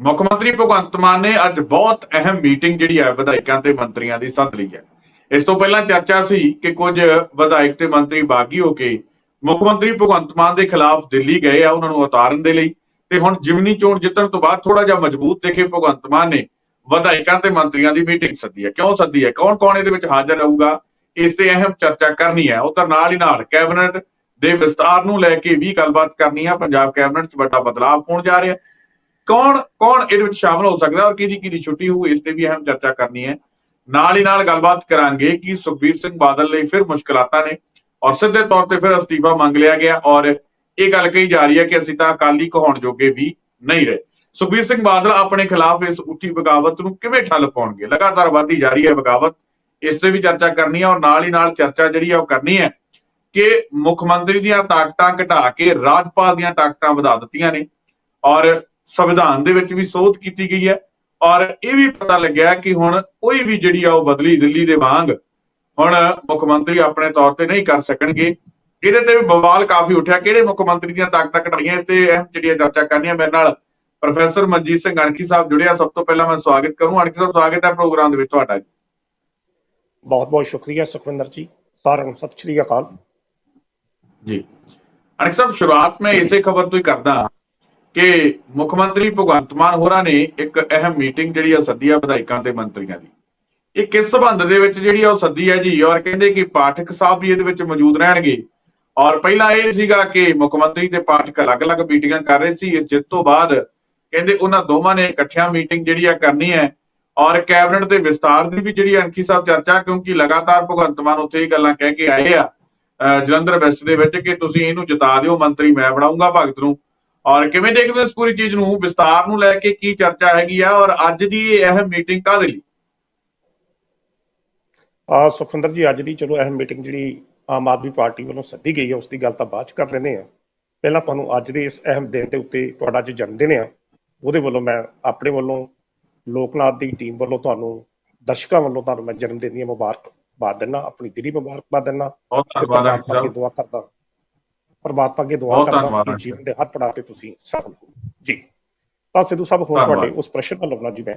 ਮੁੱਖ ਮੰਤਰੀ ਭਗਵੰਤ ਮਾਨ ਨੇ ਅੱਜ ਬਹੁਤ ਅਹਿਮ ਮੀਟਿੰਗ ਜਿਹੜੀ ਹੈ ਵਿਧਾਇਕਾਂ ਤੇ ਮੰਤਰੀਆਂ ਦੀ ਸੱਦ ਲਈ ਹੈ। ਇਸ ਤੋਂ ਪਹਿਲਾਂ ਚਰਚਾ ਸੀ ਕਿ ਕੁਝ ਵਿਧਾਇਕ ਤੇ ਮੰਤਰੀ ਬਾਗੀ ਹੋ ਕੇ ਮੁੱਖ ਮੰਤਰੀ ਭਗਵੰਤ ਮਾਨ ਦੇ ਖਿਲਾਫ ਦਿੱਲੀ ਗਏ ਆ ਉਹਨਾਂ ਨੂੰ ਉਤਾਰਨ ਦੇ ਲਈ ਤੇ ਹੁਣ ਜਿਮਨੀ ਚੋਣ ਜਿੱਤਣ ਤੋਂ ਬਾਅਦ ਥੋੜਾ ਜਿਹਾ ਮਜ਼ਬੂਤ ਦੇਖੇ ਭਗਵੰਤ ਮਾਨ ਨੇ ਵਿਧਾਇਕਾਂ ਤੇ ਮੰਤਰੀਆਂ ਦੀ ਮੀਟਿੰਗ ਸੱਦੀ ਹੈ। ਕਿਉਂ ਸੱਦੀ ਹੈ? ਕੌਣ ਕੌਣ ਇਹਦੇ ਵਿੱਚ ਹਾਜ਼ਰ ਰਹੂਗਾ? ਇਸ ਤੇ ਅਹਿਮ ਚਰਚਾ ਕਰਨੀ ਹੈ। ਉਹ ਤਾਂ ਨਾਲ ਹੀ ਨਾਲ ਕੈਬਨਿਟ ਦੇ ਵਿਸਤਾਰ ਨੂੰ ਲੈ ਕੇ ਵੀ ਗੱਲਬਾਤ ਕਰਨੀ ਹੈ ਪੰਜਾਬ ਕੈਬਨਿਟ 'ਚ ਵੱਡਾ ਬਦਲਾਅ ਹੋਣ ਜਾ ਰਿਹਾ ਹੈ। ਕੌਣ ਕੌਣ ਇਹਦੇ ਵਿੱਚ ਸ਼ਾਮਲ ਹੋ ਸਕਦਾ ਔਰ ਕਿਹਦੀ ਕਿਹਦੀ ਛੁੱਟੀ ਹੋਊ, ਇਸ ਤੇ ਵੀ ਅਹਿਮ ਚਰਚਾ ਕਰਨੀ ਹੈ। ਨਾਲ ਹੀ ਨਾਲ ਗੱਲਬਾਤ ਕਰਾਂਗੇ ਕਿ ਸੁਖਬੀਰ ਸਿੰਘ ਬਾਦਲ ਲਈ ਫਿਰ ਮੁਸ਼ਕਲਾਤਾਂ ਨੇ ਔਰ ਸਿੱਧੇ ਤੌਰ ਤੇ ਫਿਰ ਅਸਤੀਫਾ ਮੰਗ ਲਿਆ ਗਿਆ ਔਰ ਇਹ ਗੱਲ ਕਹੀ ਜਾ ਰਹੀ ਹੈ ਕਿ ਅਸੀਂ ਤਾਂ ਅਕਾਲੀ ਕਹਾਉਣ ਜੋਗੇ ਵੀ ਨਹੀਂ ਰਹੇ। ਸੁਖਬੀਰ ਸਿੰਘ ਬਾਦਲ ਆਪਣੇ ਖਿਲਾਫ ਇਸ ਉੱਠੀ ਬਗਾਵਤ ਨੂੰ ਕਿਵੇਂ ਠੱਲ ਪਾਉਣਗੇ? ਲਗਾਤਾਰ ਵਧਦੀ ਜਾ ਰਹੀ ਹੈ ਬਗਾਵਤ, ਇਸ ਤੇ ਵੀ ਚਰਚਾ ਕਰਨੀ ਹੈ ਔਰ ਨਾਲ ਹੀ ਨਾਲ ਚਰਚਾ ਜਿਹੜੀ ਹੈ ਉਹ ਕਰਨੀ ਹੈ ਕਿ ਮੁੱਖ ਮੰਤਰੀ ਦੀਆਂ ਤਾਕਤਾਂ ਘਟਾ ਕੇ ਰਾਜਪਾਲ ਦੀਆਂ ਤਾਕਤਾਂ ਵਧਾ ਦਿੱਤੀਆਂ ਨੇ ਔਰ ਸੰਵਿਧਾਨ ਦੇ ਵਿੱਚ ਵੀ ਸੋਧ ਕੀਤੀ ਗਈ ਹੈ। ਔਰ ਇਹ ਵੀ ਪਤਾ ਲੱਗਿਆ ਕਿ ਹੁਣ ਕੋਈ ਵੀ ਜਿਹੜੀ ਆ ਉਹ ਬਦਲੀ ਦਿੱਲੀ ਦੇ ਵਾਂਗ ਹੁਣ ਮੁੱਖ ਮੰਤਰੀ ਆਪਣੇ ਤੌਰ ਤੇ ਨਹੀਂ ਕਰ ਸਕਣਗੇ। ਇਹਦੇ ਤੇ ਵੀ ਬਵਾਲ ਕਾਫੀ ਉੱਠਿਆ। ਕਿਹੜੇ ਮੁੱਖ ਮੰਤਰੀ ਦੀਆਂ ਤਾਕਤਾਂ ਘਟਾਈਆਂ? ਇਸ ਤੇ ਅਹਿਮ ਜਿਹੜੀਆਂ ਚਰਚਾ ਕਰਨੀਆਂ ਮੇਰੇ ਨਾਲ ਪ੍ਰੋਫੈਸਰ ਮਨਜੀਤ ਸਿੰਘ ਅਣਖੀ ਸਾਹਿਬ ਜੁੜਿਆ ਸਭ ਤੋਂ ਪਹਿਲਾਂ ਮੈਂ ਸਵਾਗਤ ਕਰੂੰ। ਅਣਖੀ ਸਾਹਿਬ ਸਵਾਗਤ ਹੈ ਪ੍ਰੋਗਰਾਮ ਦੇ ਵਿੱਚ ਤੁਹਾਡਾ ਜੀ। ਬਹੁਤ ਬਹੁਤ ਸ਼ੁਕਰੀਆ ਸੁਖਵਿੰਦਰ ਜੀ। ਸਾਰਿਆਂ ਨੂੰ ਸਤਿ ਸ਼੍ਰੀ ਅਕਾਲ। ਜੀ। ਅਣਖ ਸਾਹਿਬ ਸ਼ੁਰੂਆਤ ਮੈਂ ਇਸੇ ਖਬਰ ਤੋਂ ਹੀ ਕਰਦਾ ਕਿ ਮੁੱਖ ਮੰਤਰੀ ਭਗਵੰਤ ਮਾਨ ਹੋਰਾਂ ਨੇ ਇੱਕ ਅਹਿਮ ਮੀਟਿੰਗ ਜਿਹੜੀ ਆ ਸੱਦੀ ਆ ਵਿਧਾਇਕਾਂ ਤੇ ਮੰਤਰੀਆਂ ਦੀ। ਇਹ ਕਿਸ ਸਬੰਧ ਦੇ ਵਿੱਚ ਜਿਹੜੀ ਆ ਉਹ ਸੱਦੀ ਹੈ ਜੀ? ਔਰ ਕਹਿੰਦੇ ਕਿ ਪਾਠਕ ਸਾਹਿਬ ਵੀ ਇਹਦੇ ਵਿੱਚ ਮੌਜੂਦ ਰਹਿਣਗੇ। ਔਰ ਪਹਿਲਾਂ ਇਹ ਸੀਗਾ ਕਿ ਮੁੱਖ ਮੰਤਰੀ ਤੇ ਪਾਠਕ ਅਲੱਗ-ਅਲੱਗ ਮੀਟਿੰਗਾਂ ਕਰ ਰਹੇ ਸੀ। ਇਸ ਜਿੱਤ ਤੋਂ ਬਾਅਦ ਕਹਿੰਦੇ ਉਹਨਾਂ ਦੋਵਾਂ ਨੇ ਇਕੱਠਿਆਂ ਮੀਟਿੰਗ ਜਿਹੜੀ ਆ ਕਰਨੀ ਹੈ। ਔਰ ਕੈਬਨਿਟ ਦੇ ਵਿਸਤਾਰ ਦੀ ਵੀ ਜਿਹੜੀ ਅਣਖੀ ਸਾਹਿਬ ਚਰਚਾ, ਕਿਉਂਕਿ ਲਗਾਤਾਰ ਭਗਵੰਤ ਮਾਨ ਉੱਥੇ ਇਹ ਗੱਲਾਂ ਕਹਿ ਕੇ ਆਏ ਆ ਜਲੰਧਰ ਵੈਸਟ ਦੇ ਵਿੱਚ ਕਿ ਤੁਸੀਂ ਇਹਨੂੰ ਜਿਤਾ ਦਿਓ ਮੰਤਰੀ, ਮੈਂ ਬਣਾਉਂਗਾ ਭਗਤ ਨੂੰ। ਔਰ ਕਿਵੇਂ ਦੇਖਦੇ ਹੋ ਇਸ ਪੂਰੀ ਚੀਜ਼ ਨੂੰ? ਵਿਸਤਾਰ ਨੂੰ ਲੈ ਕੇ ਕੀ ਚਰਚਾ ਹੈਗੀ ਆ ਔਰ ਅੱਜ ਦੀ ਇਹ ਮੀਟਿੰਗ ਕਾਹਦੇ ਲਈ? ਆ ਸੁਖਵਿੰਦਰ ਜੀ ਅੱਜ ਦੀ ਚਲੋ ਅਹਿਮ ਮੀਟਿੰਗ ਜਿਹੜੀ ਆਮ ਆਦਮੀ ਪਾਰਟੀ ਵੱਲੋਂ ਸੱਦੀ ਗਈ ਹੈ ਉਸ ਦੀ ਗੱਲ ਤਾਂ ਬਾਅਦ ਚ ਕਰ ਲੈਂਦੇ ਆ। ਪਹਿਲਾਂ ਤੁਹਾਨੂੰ ਅੱਜ ਦੇ ਇਸ ਅਹਿਮ ਦਿਨ ਦੇ ਉੱਤੇ ਤੁਹਾਡਾ ਅੱਜ ਜਨਮ ਦਿਨ ਆ ਉਹਦੇ ਵੱਲੋਂ ਮੈਂ ਆਪਣੇ ਵੱਲੋਂ ਲੋਕਨਾਥ ਦੀ ਟੀਮ ਵੱਲੋਂ ਤੁਹਾਨੂੰ ਦਰਸ਼ਕਾਂ ਵੱਲੋਂ ਤੁਹਾਨੂੰ ਮੈਂ ਜਨਮ ਦਿਨ ਦੀਆਂ ਮੁਬਾਰਕਬਾਦ ਦਿੰਦਾ ਆਪਣੀ ਦਿਲੀ ਮੁਬਾਰਕਬਾਦ ਦਿੰਦਾ। ਬਹੁਤ ਧੰਨਵਾਦ ਦੁਆ ਕਰਦਾ। ਪਰਮਾਤਮਾ ਅੱਗੇ ਦੁਆ ਕਰਦਾ ਕਿ। ਜੀਵਨ ਦੇ ਹਰ ਪੜਾਅ ਤੇ ਤੁਸੀਂ ਸਫਲ ਹੋ। ਜੀ। ਤਾਂ ਸਿੱਧੂ ਸਾਹਿਬ ਧੰਨਵਾਦ। ਤੁਹਾਡੇ ਉਸ ਪ੍ਰਸ਼ਨ ਵੱਲ ਆਉਣਾ ਜੀ ਮੈਂ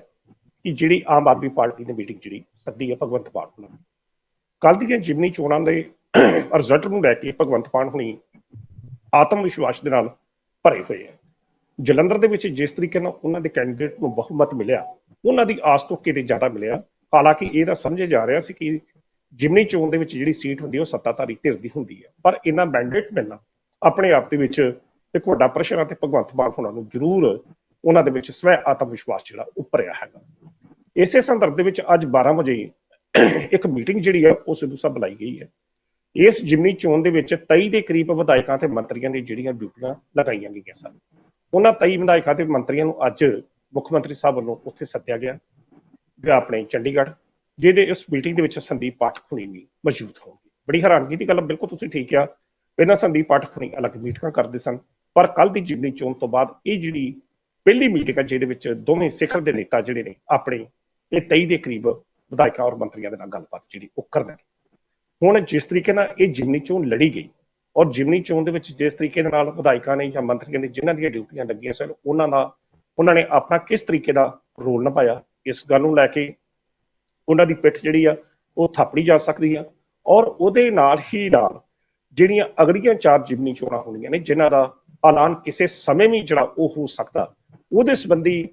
ਕਿ ਜਿਹੜੀ ਆਮ ਆਦਮੀ ਪਾਰਟੀ ਨੇ ਮੀਟਿੰਗ ਜਿਹੜੀ ਸੱਦੀ ਹੈ ਭਗਵੰਤ ਮਾਨ ਨਾਲ। ਕੱਲ ਦੀਆਂ ਜਿਮਨੀ ਚੋਣਾਂ ਦੇ ਰਿਜ਼ਲਟ ਨੂੰ ਲੈ ਕੇ ਭਗਵੰਤ ਮਾਨ ਹੁਣੀ ਆਤਮ ਵਿਸ਼ਵਾਸ ਦੇ ਨਾਲ ਭਰੇ ਹੋਏ ਆ ਜਲੰਧਰ ਦੇ ਵਿੱਚ ਜਿਸ ਤਰੀਕੇ ਨਾਲ ਉਹਨਾਂ ਦੇ ਕੈਂਡੀਡੇਟ ਨੂੰ ਬਹੁਮਤ ਮਿਲਿਆ ਉਹਨਾਂ ਦੀ ਆਸ ਤੋਂ ਕਿਤੇ ਜ਼ਿਆਦਾ ਮਿਲਿਆ। ਹਾਲਾਂਕਿ ਇਹ ਤਾਂ ਸਮਝਿਆ ਜਾ ਰਿਹਾ ਸੀ ਕਿ ਜਿਮਨੀ ਚੋਣ ਦੇ ਵਿੱਚ ਜਿਹੜੀ ਸੀਟ ਹੁੰਦੀ ਹੈ ਉਹ ਸੱਤਾਧਾਰੀ ਧਿਰ ਦੀ ਹੁੰਦੀ ਹੈ। ਪਰ ਇਹਨਾਂ ਮੈਂਡੇਟ ਮਿਲਣਾ ਆਪਣੇ ਆਪ ਦੇ ਵਿੱਚ ਇੱਕ ਵੱਡਾ ਪ੍ਰਸ਼ਨ ਅਤੇ ਭਗਵੰਤ ਮਾਨ ਹੋਣਾ ਨੂੰ ਜ਼ਰੂਰ ਉਹਨਾਂ ਦੇ ਵਿੱਚ ਸਵੈ ਆਤਮ ਵਿਸ਼ਵਾਸ ਜਿਹੜਾ ਉੱਪਰਿਆ ਹੈਗਾ। ਇਸੇ ਸੰਦਰਭ ਦੇ ਵਿੱਚ ਅੱਜ 12 ਵਜੇ ਇੱਕ ਮੀਟਿੰਗ ਜਿਹੜੀ ਹੈ ਉਹ ਸਿੱਧੂ ਸਾਹਿਬ ਬੁਲਾਈ ਗਈ ਹੈ। ਇਸ ਜਿਮਨੀ ਚੋਣ ਦੇ ਵਿੱਚ 23 ਦੇ ਕਰੀਬ ਵਿਧਾਇਕਾਂ ਤੇ ਮੰਤਰੀਆਂ ਦੀ ਜਿਹੜੀਆਂ ਡਿਊਟੀਆਂ ਲਗਾਈਆਂ ਗਈਆਂ ਸਨ। ਉਹਨਾਂ 23 ਵਿਧਾਇਕਾਂ ਤੇ ਮੰਤਰੀਆਂ ਨੂੰ ਅੱਜ ਮੁੱਖ ਮੰਤਰੀ ਸਾਹਿਬ ਵੱਲੋਂ ਉੱਥੇ ਸੱਦਿਆ ਗਿਆ। ਵੀ ਆਪਣੇ ਚੰਡੀਗੜ੍ਹ, ਜਿਹਦੇ ਇਸ ਮੀਟਿੰਗ ਦੇ ਵਿੱਚ ਸੰਦੀਪ ਪਾਠਕ ਹੁਣੀ ਵੀ ਮੌਜੂਦ ਹੋਣਗੇ। ਬੜੀ ਹੈਰਾਨਗੀ ਦੀ ਗੱਲ ਬਿਲਕੁਲ ਤੁਸੀਂ ਠੀਕ ਆ ਪਹਿਲਾਂ ਸੰਦੀਪ ਪਾਠਕ ਹੁਣੀ ਅਲੱਗ ਮੀਟਿੰਗਾਂ ਕਰਦੇ ਸਨ, ਪਰ ਕੱਲ ਦੀ ਜਿਮਨੀ ਚੋਣ ਤੋਂ ਬਾਅਦ ਇਹ ਜਿਹੜੀ ਪਹਿਲੀ ਮੀਟਿੰਗ ਹੈ, ਜਿਹਦੇ ਵਿੱਚ ਦੋਵੇਂ ਸਿਖਰ ਦੇ ਨੇਤਾ ਜਿਹੜੇ ਨੇ, ਆਪਣੇ ਇਹ 23 ਦੇ ਕਰੀਬ ਵਿਧਾਇਕਾਂ ਔਰ ਮੰਤਰੀਆਂ ਦੇ ਨਾਲ ਗੱਲਬਾਤ ਜਿਹੜੀ ਉਹ ਕਰਦੇ ਨੇ ਹੁਣ ਜਿਸ ਤਰੀਕੇ ਨਾਲ ਇਹ ਜਿਮਨੀ ਚੋਣ ਲੜੀ ਗਈ ਔਰ ਜਿਮਨੀ ਚੋਣ ਦੇ ਵਿੱਚ ਜਿਸ ਤਰੀਕੇ ਦੇ ਨਾਲ ਵਿਧਾਇਕਾਂ ਨੇ ਜਾਂ ਮੰਤਰੀਆਂ ਨੇ ਜਿਨ੍ਹਾਂ ਦੀਆਂ ਡਿਊਟੀਆਂ ਲੱਗੀਆਂ ਸਨ, ਉਹਨਾਂ ਦਾ, ਉਹਨਾਂ ਨੇ ਆਪਣਾ ਕਿਸ ਤਰੀਕੇ ਦਾ ਰੋਲ ਨਿਭਾਇਆ, ਇਸ ਗੱਲ ਨੂੰ ਲੈ ਕੇ ਉਹਨਾਂ ਦੀ ਪਿੱਠ ਜਿਹੜੀ ਆ, ਉਹ ਥਾਪੜੀ ਜਾ ਸਕਦੀ ਆ ਔਰ ਉਹਦੇ ਨਾਲ ਹੀ ਨਾਲ ਜਿਹੜੀਆਂ ਅਗਲੀਆਂ ਚਾਰ ਜਿਮਨੀ ਚੋਣਾਂ ਹੋਣੀਆਂ ਨੇ, ਜਿਨ੍ਹਾਂ ਦਾ ਐਲਾਨ ਕਿਸੇ ਸਮੇਂ ਵੀ ਜਿਹੜਾ ਉਹ ਹੋ ਸਕਦਾ, ਉਹਦੇ ਸੰਬੰਧੀ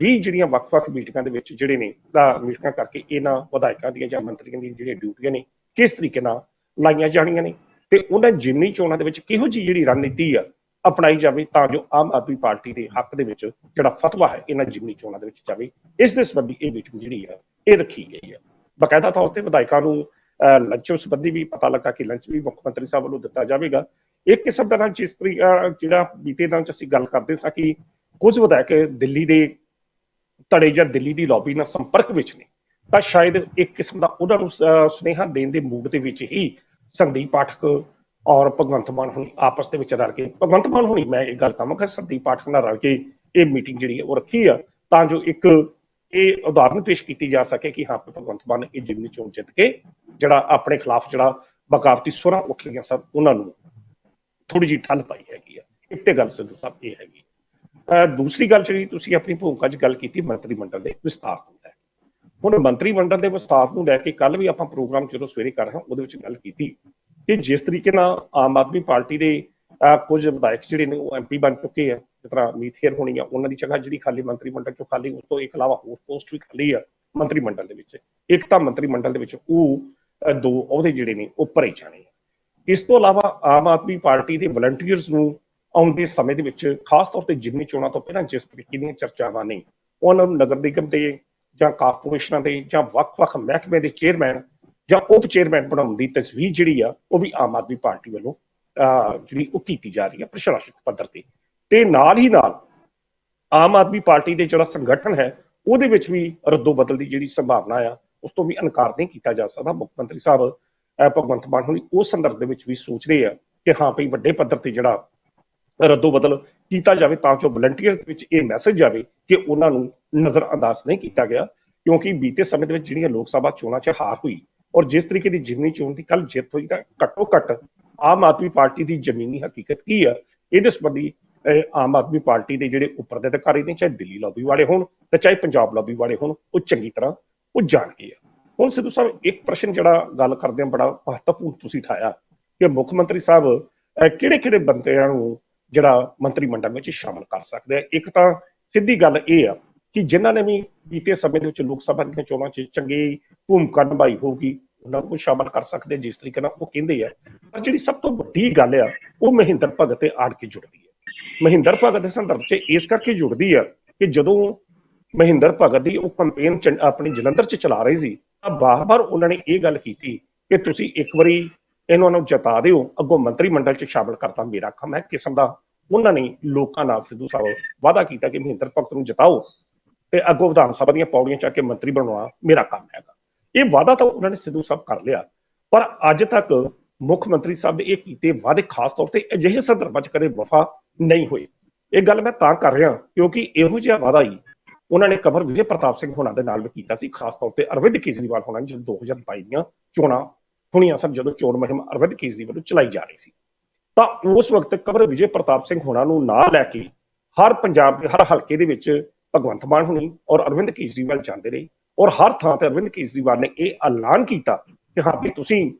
ਵੀ ਜਿਹੜੀਆਂ ਵੱਖ-ਵੱਖ ਮੀਟਿੰਗਾਂ ਦੇ ਵਿੱਚ ਜਿਹੜੇ ਨੇ, ਦਾ ਮੀਟਿੰਗਾਂ ਕਰਕੇ ਇਹਨਾਂ ਵਿਧਾਇਕਾਂ ਦੀਆਂ ਜਾਂ ਮੰਤਰੀਆਂ ਦੀਆਂ ਜਿਹੜੀਆਂ ਡਿਊਟੀਆਂ ਨੇ, ਕਿਸ ਤਰੀਕੇ ਨਾਲ ਲਾਈਆਂ ਜਾਣੀਆਂ ਨੇ, ਤੇ ਉਹਨਾਂ ਜਿਮਨੀ ਚੋਣਾਂ ਦੇ ਵਿੱਚ ਕਿਹੋ ਜਿਹੀ ਜਿਹੜੀ ਰਣਨੀਤੀ ਆ ਅਪਣਾਈ ਜਾਵੇ ਤਾਂ ਜੋ ਆਮ ਆਦਮੀ ਪਾਰਟੀ ਦੇ ਹੱਕ ਦੇ ਵਿੱਚ ਜਿਹੜਾ ਫਤਵਾ ਹੈ ਇਹਨਾਂ ਜਿਮਨੀ ਚੋਣਾਂ ਦੇ ਵਿੱਚ ਜਾਵੇ, ਇਸ ਦੇ ਸੰਬੰਧੀ ਇਹ ਮੀਟਿੰਗ ਜਿਹੜੀ ਆ, ਇਹ ਰੱਖੀ ਗਈ ਹੈ ਬਕਾਇਦਾ ਤੌਰ ਤੇ ਵਿਧਾਇਕਾਂ ਨੂੰ ਲੰਚ ਸੰਬੰਧੀ ਵੀ ਪਤਾ ਲੱਗਾ ਕਿ ਲੰਚ ਵੀ ਮੁੱਖ ਮੰਤਰੀ ਸਾਹਿਬ ਵੱਲੋਂ ਦਿੱਤਾ ਜਾਵੇਗਾ। ਇੱਕ ਕਿਸਮ ਦਾ ਨਾਲ ਜਿਸ ਤਰੀ ਜਿਹੜਾ ਬੀਤੇ ਦਿਨ ਚ ਅਸੀਂ ਗੱਲ ਕਰਦੇ ਸਾਂ ਕਿ ਕੁਝ ਵਿਧਾਇਕ ਦਿੱਲੀ ਦੇ ਧੜੇ ਜਾਂ ਦਿੱਲੀ ਦੀ ਲੌਬੀ ਨਾਲ ਸੰਪਰਕ ਵਿੱਚ ਨੇ, ਤਾਂ ਸ਼ਾਇਦ ਇੱਕ ਕਿਸਮ ਦਾ ਉਹਨਾਂ ਨੂੰ ਸੁਨੇਹਾ ਦੇਣ ਦੇ ਮੂਡ ਦੇ ਵਿੱਚ ਹੀ ਸੰਦੀਪ ਪਾਠਕ ਔਰ ਭਗਵੰਤ ਮਾਨ ਹੁਣੀ ਆਪਸ ਦੇ ਵਿੱਚ ਰਲ ਕੇ, ਭਗਵੰਤ ਮਾਨ ਹੁਣੀ, ਮੈਂ ਇਹ ਗੱਲ ਕਹਾਂਗਾ ਸੰਦੀਪ ਪਾਠਕ ਨਾਲ ਰਲ ਕੇ ਇਹ ਮੀਟਿੰਗ ਜਿਹੜੀ ਹੈ ਉਹ ਰੱਖੀ ਆ, ਤਾਂ ਜੋ ਇੱਕ ਇਹ ਉਦਾਹਰਨ ਪੇਸ਼ ਕੀਤੀ ਜਾ ਸਕੇ ਕਿ ਹਾਂ, ਭਗਵੰਤ ਮਾਨ ਇਹ ਜਿਮਨੀ ਚੋਣ ਜਿੱਤ ਕੇ ਜਿਹੜਾ ਆਪਣੇ ਖਿਲਾਫ ਜਿਹੜਾ ਬਗਾਵਤੀ ਸੁਰਾਂ ਉੱਠ ਰਹੀਆਂ ਸਭ ਉਹਨਾਂ ਨੂੰ ਥੋੜੀ ਜਿਹੀ ਠੱਲ ਪਾਈ ਹੈਗੀ ਆ। ਇੱਕ ਤੇ ਗੱਲ ਸਿੱਧੂ ਸਾਹਿਬ ਇਹ ਹੈਗੀ। ਦੂਸਰੀ ਗੱਲ ਜਿਹੜੀ ਤੁਸੀਂ ਆਪਣੀ ਭੂਮਿਕਾ 'ਚ ਗੱਲ ਕੀਤੀ, ਮੰਤਰੀ ਮੰਡਲ ਦੇ ਵਿਸਤਾਰ ਹੁੰਦਾ ਹੈ ਹੁਣ ਮੰਤਰੀ ਮੰਡਲ ਦੇ ਵਿਸਤਾਰ ਨੂੰ ਲੈ ਕੇ ਕੱਲ ਵੀ ਆਪਾਂ ਪ੍ਰੋਗਰਾਮ ਜਦੋਂ ਸਵੇਰੇ ਕਰ ਰਹੇ ਹਾਂ, ਉਹਦੇ ਵਿੱਚ ਗੱਲ ਕੀਤੀ ਕਿ ਜਿਸ ਤਰੀਕੇ ਨਾਲ ਆਮ ਆਦਮੀ ਪਾਰਟੀ ਦੇ, ਅਹ ਕੁਝ ਵਿਧਾਇਕ ਜਿਹੜੇ ਨੇ, ਉਹ ਐਮਪੀ ਬਣ ਚੁੱਕੇ ਆ। ਜਿਸ ਤਰ੍ਹਾਂ ਮੀਥੇਰ ਹੋਣੀ ਆ, ਉਹਨਾਂ ਦੀ ਜਗ੍ਹਾ ਜਿਹੜੀ ਖਾਲੀ ਮੰਤਰੀ ਮੰਡਲ ਚੋਂ ਖਾਲੀ, ਉਸ ਤੋਂ ਇਲਾਵਾ ਹੋਰ ਪੋਸਟ ਵੀ ਖਾਲੀ ਆ ਮੰਤਰੀ ਮੰਡਲ ਦੇ ਵਿੱਚ। ਇੱਕ ਤਾਂ ਮੰਤਰੀ ਮੰਡਲ ਦੇ ਵਿੱਚ ਉਹ ਦੋ ਅਹੁਦੇ ਜਿਹੜੇ ਨੇ, ਉਹ ਭਰੇ ਜਾਣੇ ਇਸ ਤੋਂ ਇਲਾਵਾ ਆਮ ਆਦਮੀ ਪਾਰਟੀ ਦੇ ਵਲੰਟੀਅਰਸ ਨੂੰ ਆਉਂਦੇ ਸਮੇਂ ਦੇ ਵਿੱਚ ਖਾਸ ਤੌਰ ਤੇ ਜਿਮਨੀ ਚੋਣਾਂ ਤੋਂ ਪਹਿਲਾਂ ਜਿਸ ਤਰੀਕੇ ਦੀਆਂ ਚਰਚਾਵਾਂ ਨੇ, ਉਹਨਾਂ ਨੂੰ ਨਗਰ ਨਿਗਮ ਦੇ ਜਾਂ ਕਾਰਪੋਰੇਸ਼ਨਾਂ ਦੇ ਜਾਂ ਵੱਖ-ਵੱਖ ਮਹਿਕਮੇ ਦੇ ਚੇਅਰਮੈਨ ਜਾਂ ਉਪ ਚੇਅਰਮੈਨ ਬਣਾਉਣ ਦੀ ਤਸਵੀਰ ਜਿਹੜੀ ਆ, ਉਹ ਵੀ ਆਮ ਆਦਮੀ ਪਾਰਟੀ ਵੱਲੋਂ ਅਹ ਜਿਹੜੀ ਉਹ ਕੀਤੀ ਜਾ ਰਹੀ ਹੈ ਪ੍ਰਸ਼ਾਸਨਿਕ ਪੱਧਰ ਤੇ। ਤੇ ਨਾਲ ਹੀ ਨਾਲ ਆਮ ਆਦਮੀ ਪਾਰਟੀ ਦੇ ਜਿਹੜਾ ਸੰਗਠਨ ਹੈ, ਉਹਦੇ ਵਿੱਚ ਵੀ ਰੱਦੋ ਬਦਲ ਦੀ ਜਿਹੜੀ ਸੰਭਾਵਨਾ ਆ, ਉਸ ਤੋਂ ਵੀ ਇਨਕਾਰ ਨਹੀਂ ਕੀਤਾ ਜਾ ਸਕਦਾ। ਮੁੱਖ ਮੰਤਰੀ ਸਾਹਿਬ ਭਗਵੰਤ ਮਾਨ ਹੋਣੀ ਉਸ ਸੰਦਰਭ ਦੇ ਵਿੱਚ ਵੀ ਸੋਚ ਰਹੇ ਆ ਕਿ ਹਾਂ ਭਈ ਵੱਡੇ ਪੱਧਰ ਤੇ ਜਿਹੜਾ ਰੱਦੋ ਬਦਲ ਕੀਤਾ ਜਾਵੇ ਤਾਂ ਜੋ ਵਲੰਟੀਅਰਸ ਵਿੱਚ ਇਹ ਮੈਸੇਜ ਜਾਵੇ ਕਿ ਉਹਨਾਂ ਨੂੰ ਨਜ਼ਰ ਅੰਦਾਜ਼ ਨਹੀਂ ਕੀਤਾ ਗਿਆ, ਕਿਉਂਕਿ ਬੀਤੇ ਸਮੇਂ ਦੇ ਵਿੱਚ ਜਿਹੜੀਆਂ ਲੋਕ ਸਭਾ ਚੋਣਾਂ 'ਚ ਹਾਰ ਹੋਈ ਔਰ ਜਿਸ ਤਰੀਕੇ ਦੀ ਜਿਮਨੀ ਚੋਣ ਦੀ ਕੱਲ ਜਿੱਤ ਹੋਈ ਤਾਂ ਘੱਟੋ ਘੱਟ ਆਮ ਆਦਮੀ ਪਾਰਟੀ ਦੀ ਜ਼ਮੀਨੀ ਹਕੀਕਤ ਕੀ ਆ? ਇਹਦੇ ਸੰਬੰਧੀ ਆਮ ਆਦਮੀ ਪਾਰਟੀ ਦੇ ਜਿਹੜੇ ਉੱਪਰ ਦੇ ਅਧਿਕਾਰੀ ਨੇ, ਚਾਹੇ ਦਿੱਲੀ ਲੌਬੀ ਵਾਲੇ ਹੋਣ ਤੇ ਚਾਹੇ ਪੰਜਾਬ ਲੌਬੀ ਵਾਲੇ ਹੋਣ, ਉਹ ਚੰਗੀ ਤਰ੍ਹਾਂ ਉਹ ਜਾਣਗੇ। ਆ ਹੁਣ ਸਿੱਧੂ ਸਾਹਿਬ, ਇੱਕ ਪ੍ਰਸ਼ਨ ਜਿਹੜਾ ਗੱਲ ਕਰਦੇ ਆ ਬੜਾ ਮਹੱਤਵਪੂਰਨ ਤੁਸੀਂ ਠਾਇਆ ਕਿ ਮੁੱਖ ਮੰਤਰੀ ਸਾਹਿਬ ਕਿਹੜੇ ਕਿਹੜੇ ਬੰਦਿਆਂ ਨੂੰ ਜਿਹੜਾ ਮੰਤਰੀ ਮੰਡਲ ਵਿੱਚ ਸ਼ਾਮਲ ਕਰ ਸਕਦੇ ਆ? ਇੱਕ ਤਾਂ ਸਿੱਧੀ ਗੱਲ ਇਹ ਆ ਕਿ ਜਿਨ੍ਹਾਂ ਨੇ ਵੀ ਬੀਤੇ ਸਮੇਂ ਦੇ ਵਿੱਚ ਲੋਕ ਸਭਾ ਦੀਆਂ ਚੋਣਾਂ 'ਚ ਚੰਗੀ ਭੂਮਿਕਾ ਨਿਭਾਈ ਹੋਊਗੀ, ਉਹਨਾਂ ਨੂੰ ਸ਼ਾਮਲ ਕਰ ਸਕਦੇ ਜਿਸ ਤਰੀਕੇ ਨਾਲ ਉਹ ਕਹਿੰਦੇ ਆ। ਪਰ ਜਿਹੜੀ ਸਭ ਤੋਂ ਵੱਡੀ ਗੱਲ ਆ, ਉਹ ਮਹਿੰਦਰ ਭਗਤ ਤੇ ਆੜ ਕੇ ਜੁੜਦੀ ਹੈ ਮਹਿੰਦਰ ਭਗਤ ਦੇ ਸੰਦਰਭ 'ਚ ਇਸ ਕਰਕੇ ਜੁੜਦੀ ਆ ਕਿ ਜਦੋਂ ਮਹਿੰਦਰ ਭਗਤ ਦੀ ਉਹ ਕੰਪੇਨ ਆਪਣੀ ਜਲੰਧਰ 'ਚ ਚਲਾ ਰਹੀ ਸੀ, ਤਾਂ ਬਾਰ-ਬਾਰ ਉਹਨਾਂ ਨੇ ਇਹ ਗੱਲ ਕੀਤੀ ਕਿ ਤੁਸੀਂ ਇੱਕ ਵਾਰੀ ਇਹਨਾਂ ਨੂੰ ਜਤਾ ਦਿਓ, ਅੱਗੋਂ ਮੰਤਰੀ ਮੰਡਲ 'ਚ ਸ਼ਾਮਲ ਕਰਤਾ ਮੇਰਾ ਕੰਮ ਹੈ ਕਿਸਮ ਦਾ। ਉਹਨਾਂ ਨੇ ਲੋਕਾਂ ਨਾਲ ਸਿੱਧੂ ਸਾਹਿਬ ਵਾਅਦਾ ਕੀਤਾ ਕਿ ਮਹਿੰਦਰ ਭਗਤ ਨੂੰ ਜਿਤਾਓ ਤੇ ਅੱਗੋਂ ਵਿਧਾਨ ਸਭਾ ਦੀਆਂ ਪੌੜੀਆਂ ਚੜ੍ਹ ਕੇ ਮੰਤਰੀ ਬਣਵਾ ਮੇਰਾ ਕੰਮ ਹੈਗਾ। ਇਹ ਵਾਅਦਾ ਤਾਂ ਉਹਨਾਂ ਨੇ ਸਿੱਧੂ ਸਾਹਿਬ ਕਰ ਲਿਆ, ਪਰ ਅੱਜ ਤੱਕ ਮੁੱਖ ਮੰਤਰੀ ਸਾਹਿਬ ਦੇ ਇਹ ਕੀਤੇ ਵਾਅਦੇ ਖਾਸ ਤੌਰ ਤੇ ਅਜਿਹੇ ਸੰਦਰਭਾਂ 'ਚ ਕਦੇ ਵਫਾ ਨਹੀਂ ਹੋਏ ਇਹ ਗੱਲ ਮੈਂ ਤਾਂ ਕਰ ਰਿਹਾ ਕਿਉਂਕਿ ਇਹੋ ਜਿਹਾ ਵਾਅਦਾ ਹੀ ਉਹਨਾਂ ਨੇ ਕਮਰ ਵਿਜੇ ਪ੍ਰਤਾਪ ਸਿੰਘ ਹੋਣਾ ਦੇ ਨਾਲ ਵੀ ਕੀਤਾ ਸੀ, ਖਾਸ ਤੌਰ ਤੇ ਅਰਵਿੰਦ ਕੇਜਰੀਵਾਲ ਹੋਣਾ ਨੇ, ਜਦੋਂ 2022 ਦੀਆਂ ਚੋਣਾਂ ਹੋਣੀਆਂ ਸਨ, ਜਦੋਂ ਚੋਣ ਮੁਹਿੰਮ ਅਰਵਿੰਦ ਕੇਜਰੀਵਾਲ ਵੱਲੋਂ ਚਲਾਈ ਜਾ ਰਹੀ ਸੀ। ਤਾਂ ਉਸ ਵਕਤ ਕਮਰ ਵਿਜੇ ਪ੍ਰਤਾਪ ਸਿੰਘ ਹੋਣਾ ਨੂੰ ਨਾਲ ਲੈ ਕੇ ਹਰ ਪੰਜਾਬ ਦੇ, ਹਰ ਹਲਕੇ ਦੇ ਵਿੱਚ ਭਗਵੰਤ ਮਾਨ ਹੁਣੀ ਔਰ ਅਰਵਿੰਦ ਕੇਜਰੀਵਾਲ ਜਾਂਦੇ ਰਹੇ ਔਰ ਹਰ ਥਾਂ ਤੇ ਅਰਵਿੰਦ ਕੇਜਰੀਵਾਲ ਨੇ ਇਹ ਐਲਾਨ ਕੀਤਾ ਕਿ ਹਾਂ ਵੀ ਤੁਸੀਂ